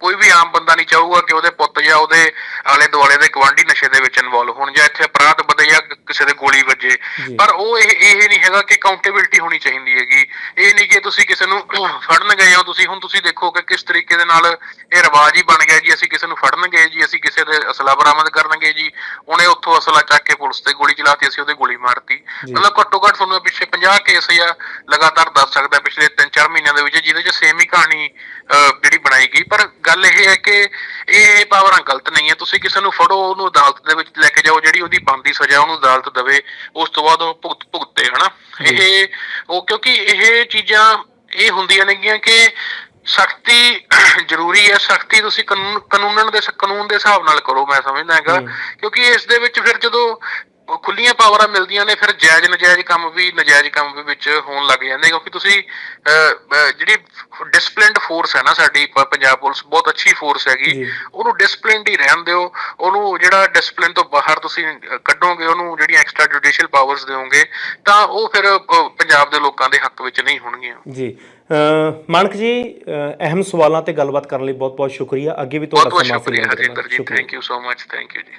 ਕੋਈ ਵੀ ਆਮ ਬੰਦਾ ਨਹੀਂ ਚਾਹੂਗਾ ਕਿ ਉਹਦੇ ਜਾਂ ਉਹਦੇ ਆਲੇ ਦੁਆਲੇ ਦੇ ਗਵਾਂਢੀ ਨਸ਼ੇ ਦੇ ਵਿੱਚ ਇਨਵੋਲਵ ਹੋਣ ਜਾਂ ਇੱਥੇ ਅਪਰਾਧ ਵਧੇ ਜਾਂ ਕਿਸੇ ਦੇ ਗੋਲੀ ਵੱਜੇ। ਪਰ ਉਹ ਇਹ ਇਹ ਨਹੀਂ ਹੈਗਾ ਕਿ ਅਕਾਊਂਟੇਬਿਲਟੀ ਹੋਣੀ ਚਾਹੀਦੀ ਹੈਗੀ। ਇਹ ਨਹੀਂ ਕਿ ਤੁਸੀਂ ਕਿਸੇ ਨੂੰ ਫੜਨ ਗਏ ਹੋ ਤੁਸੀਂ ਹੁਣ ਤੁਸੀਂ ਦੇਖੋ ਕਿ ਕਿਸ ਤਰੀਕੇ ਦੇ ਨਾਲ ਇਹ ਰਿਵਾਜ ਹੀ ਬਣ ਗਿਆ ਜੀ ਅਸੀਂ ਕਿਸੇ ਨੂੰ ਫੜਨ ਗਏ ਜੀ ਅਸੀਂ ਕਿਸੇ ਦੇ ਅਸਲਾ ਬਰਾਮਦ ਕਰਨਗੇ ਜੀ। ਉਹਨੇ ਉੱਥੋਂ ਅਸਲਾ ਚੱਕ ਕੇ ਪੁਲਿਸ ਤੇ ਗੋਲੀ ਚਲਾਤੀ ਅਸੀਂ ਉਹਦੇ ਗੋਲੀ ਮਾਰਤੀ। ਮਤਲਬ ਘੱਟੋ ਘੱਟ ਤੁਹਾਨੂੰ ਪਿੱਛੇ 50 ਕੇਸ ਜਾਂ ਲਗਾਤਾਰ ਦੱਸ ਸਕਦਾ ਪਿਛਲੇ 3-4 ਮਹੀਨਿਆਂ ਦੇ ਵਿੱਚ ਜਿਹਦੇ ਚ ਸੇਮ ਹੀ ਕਹਾਣੀ ਜਿਹੜੀ ਬਣਾਈ ਗਈ ਪਰ ਗੱਲ ਇਹ ਹੈ ਕਿ ਇਹ ਪਾਵਰਾਂ ਗਲਤ ਨਹੀਂ ਹੈ। ਤੁਸੀਂ ਕਿਸੇ ਨੂੰ ਫੜੋ ਉਹਨੂੰ ਅਦਾਲਤ ਦੇ ਵਿੱਚ ਲੈ ਕੇ ਜਾਓ ਜਿਹੜੀ ਉਹਦੀ ਬਣਦੀ ਸਜ਼ਾ ਉਹਨੂੰ ਅਦਾਲਤ ਦੇਵੇ ਉਸ ਤੋਂ ਬਾਅਦ ਉਹ ਭੁਗਤ ਭੁਗਤੇ ਹਨਾ? ਇਹ ਉਹ ਕਿਉਂਕਿ ਇਹ ਚੀਜ਼ਾਂ ਇਹ ਹੁੰਦੀਆਂ ਨੇਗੀਆਂ ਕਿ ਸਖਤੀ ਜ਼ਰੂਰੀ ਹੈ। ਸਖਤੀ ਤੁਸੀਂ ਕਾਨੂੰਨ ਕਾਨੂੰਨ ਦੇ ਕਾਨੂੰਨ ਦੇ ਹਿਸਾਬ ਨਾਲ ਕਰੋ ਮੈਂ ਸਮਝਦਾ ਹੈਗਾ। ਕਿਉਂਕਿ ਇਸ ਦੇ ਵਿੱਚ ਫਿਰ ਜਦੋਂ ਉਹ ਖੁੱਲੀਆਂ ਪਾਵਰਾਂ ਮਿਲਦੀਆਂ ਨੇ ਫਿਰ ਜਾਇਜ਼ ਨਜਾਇਜ਼ ਕੰਮ ਵੀ ਨਜਾਇਜ਼ ਕੰਮ ਵੀ ਵਿੱਚ ਹੋਣ ਲੱਗ ਜਾਂਦੇ ਕਿਉਂਕਿ ਤੁਸੀਂ ਜਿਹੜੀ ਡਿਸਪਲਿਨਡ ਫੋਰਸ ਹੈ ਨਾ ਸਾਡੀ ਪੰਜਾਬ ਪੁਲਿਸ ਬਹੁਤ ਅੱਛੀ ਫੋਰਸ ਹੈਗੀ। ਉਹਨੂੰ ਡਿਸਪਲਿਨਡ ਹੀ ਰਹਿਣ ਦਿਓ ਉਹਨੂੰ ਜਿਹੜਾ ਡਿਸਪਲਿਨ ਤੋਂ ਬਾਹਰ ਤੁਸੀਂ ਕੱਢੋਗੇ ਉਹਨੂੰ ਜਿਹੜੀਆਂ ਐਕਸਟਰਾ ਜੁਡੀਸ਼ੀਅਲ ਪਾਵਰਸ ਦਿਓਗੇ ਤਾਂ ਉਹ ਫਿਰ ਪੰਜਾਬ ਦੇ ਲੋਕਾਂ ਦੇ ਹੱਕ ਵਿੱਚ ਨਹੀਂ ਹੋਣਗੀਆਂ ਜੀ ਮਾਨਕ ਜੀ ਅਹਿਮ ਸਵਾਲਾਂ ਤੇ ਗੱਲਬਾਤ ਕਰਨ ਲਈ ਬਹੁਤ ਬਹੁਤ ਸ਼ੁਕਰੀਆ ਅੱਗੇ ਵੀ ਬਹੁਤ ਤੁਹਾਡਾ ਬਹੁਤ ਸਮਾਂ ਸ਼ੁਕਰੀਆ। Harinder ji. Thank you so much thank you ji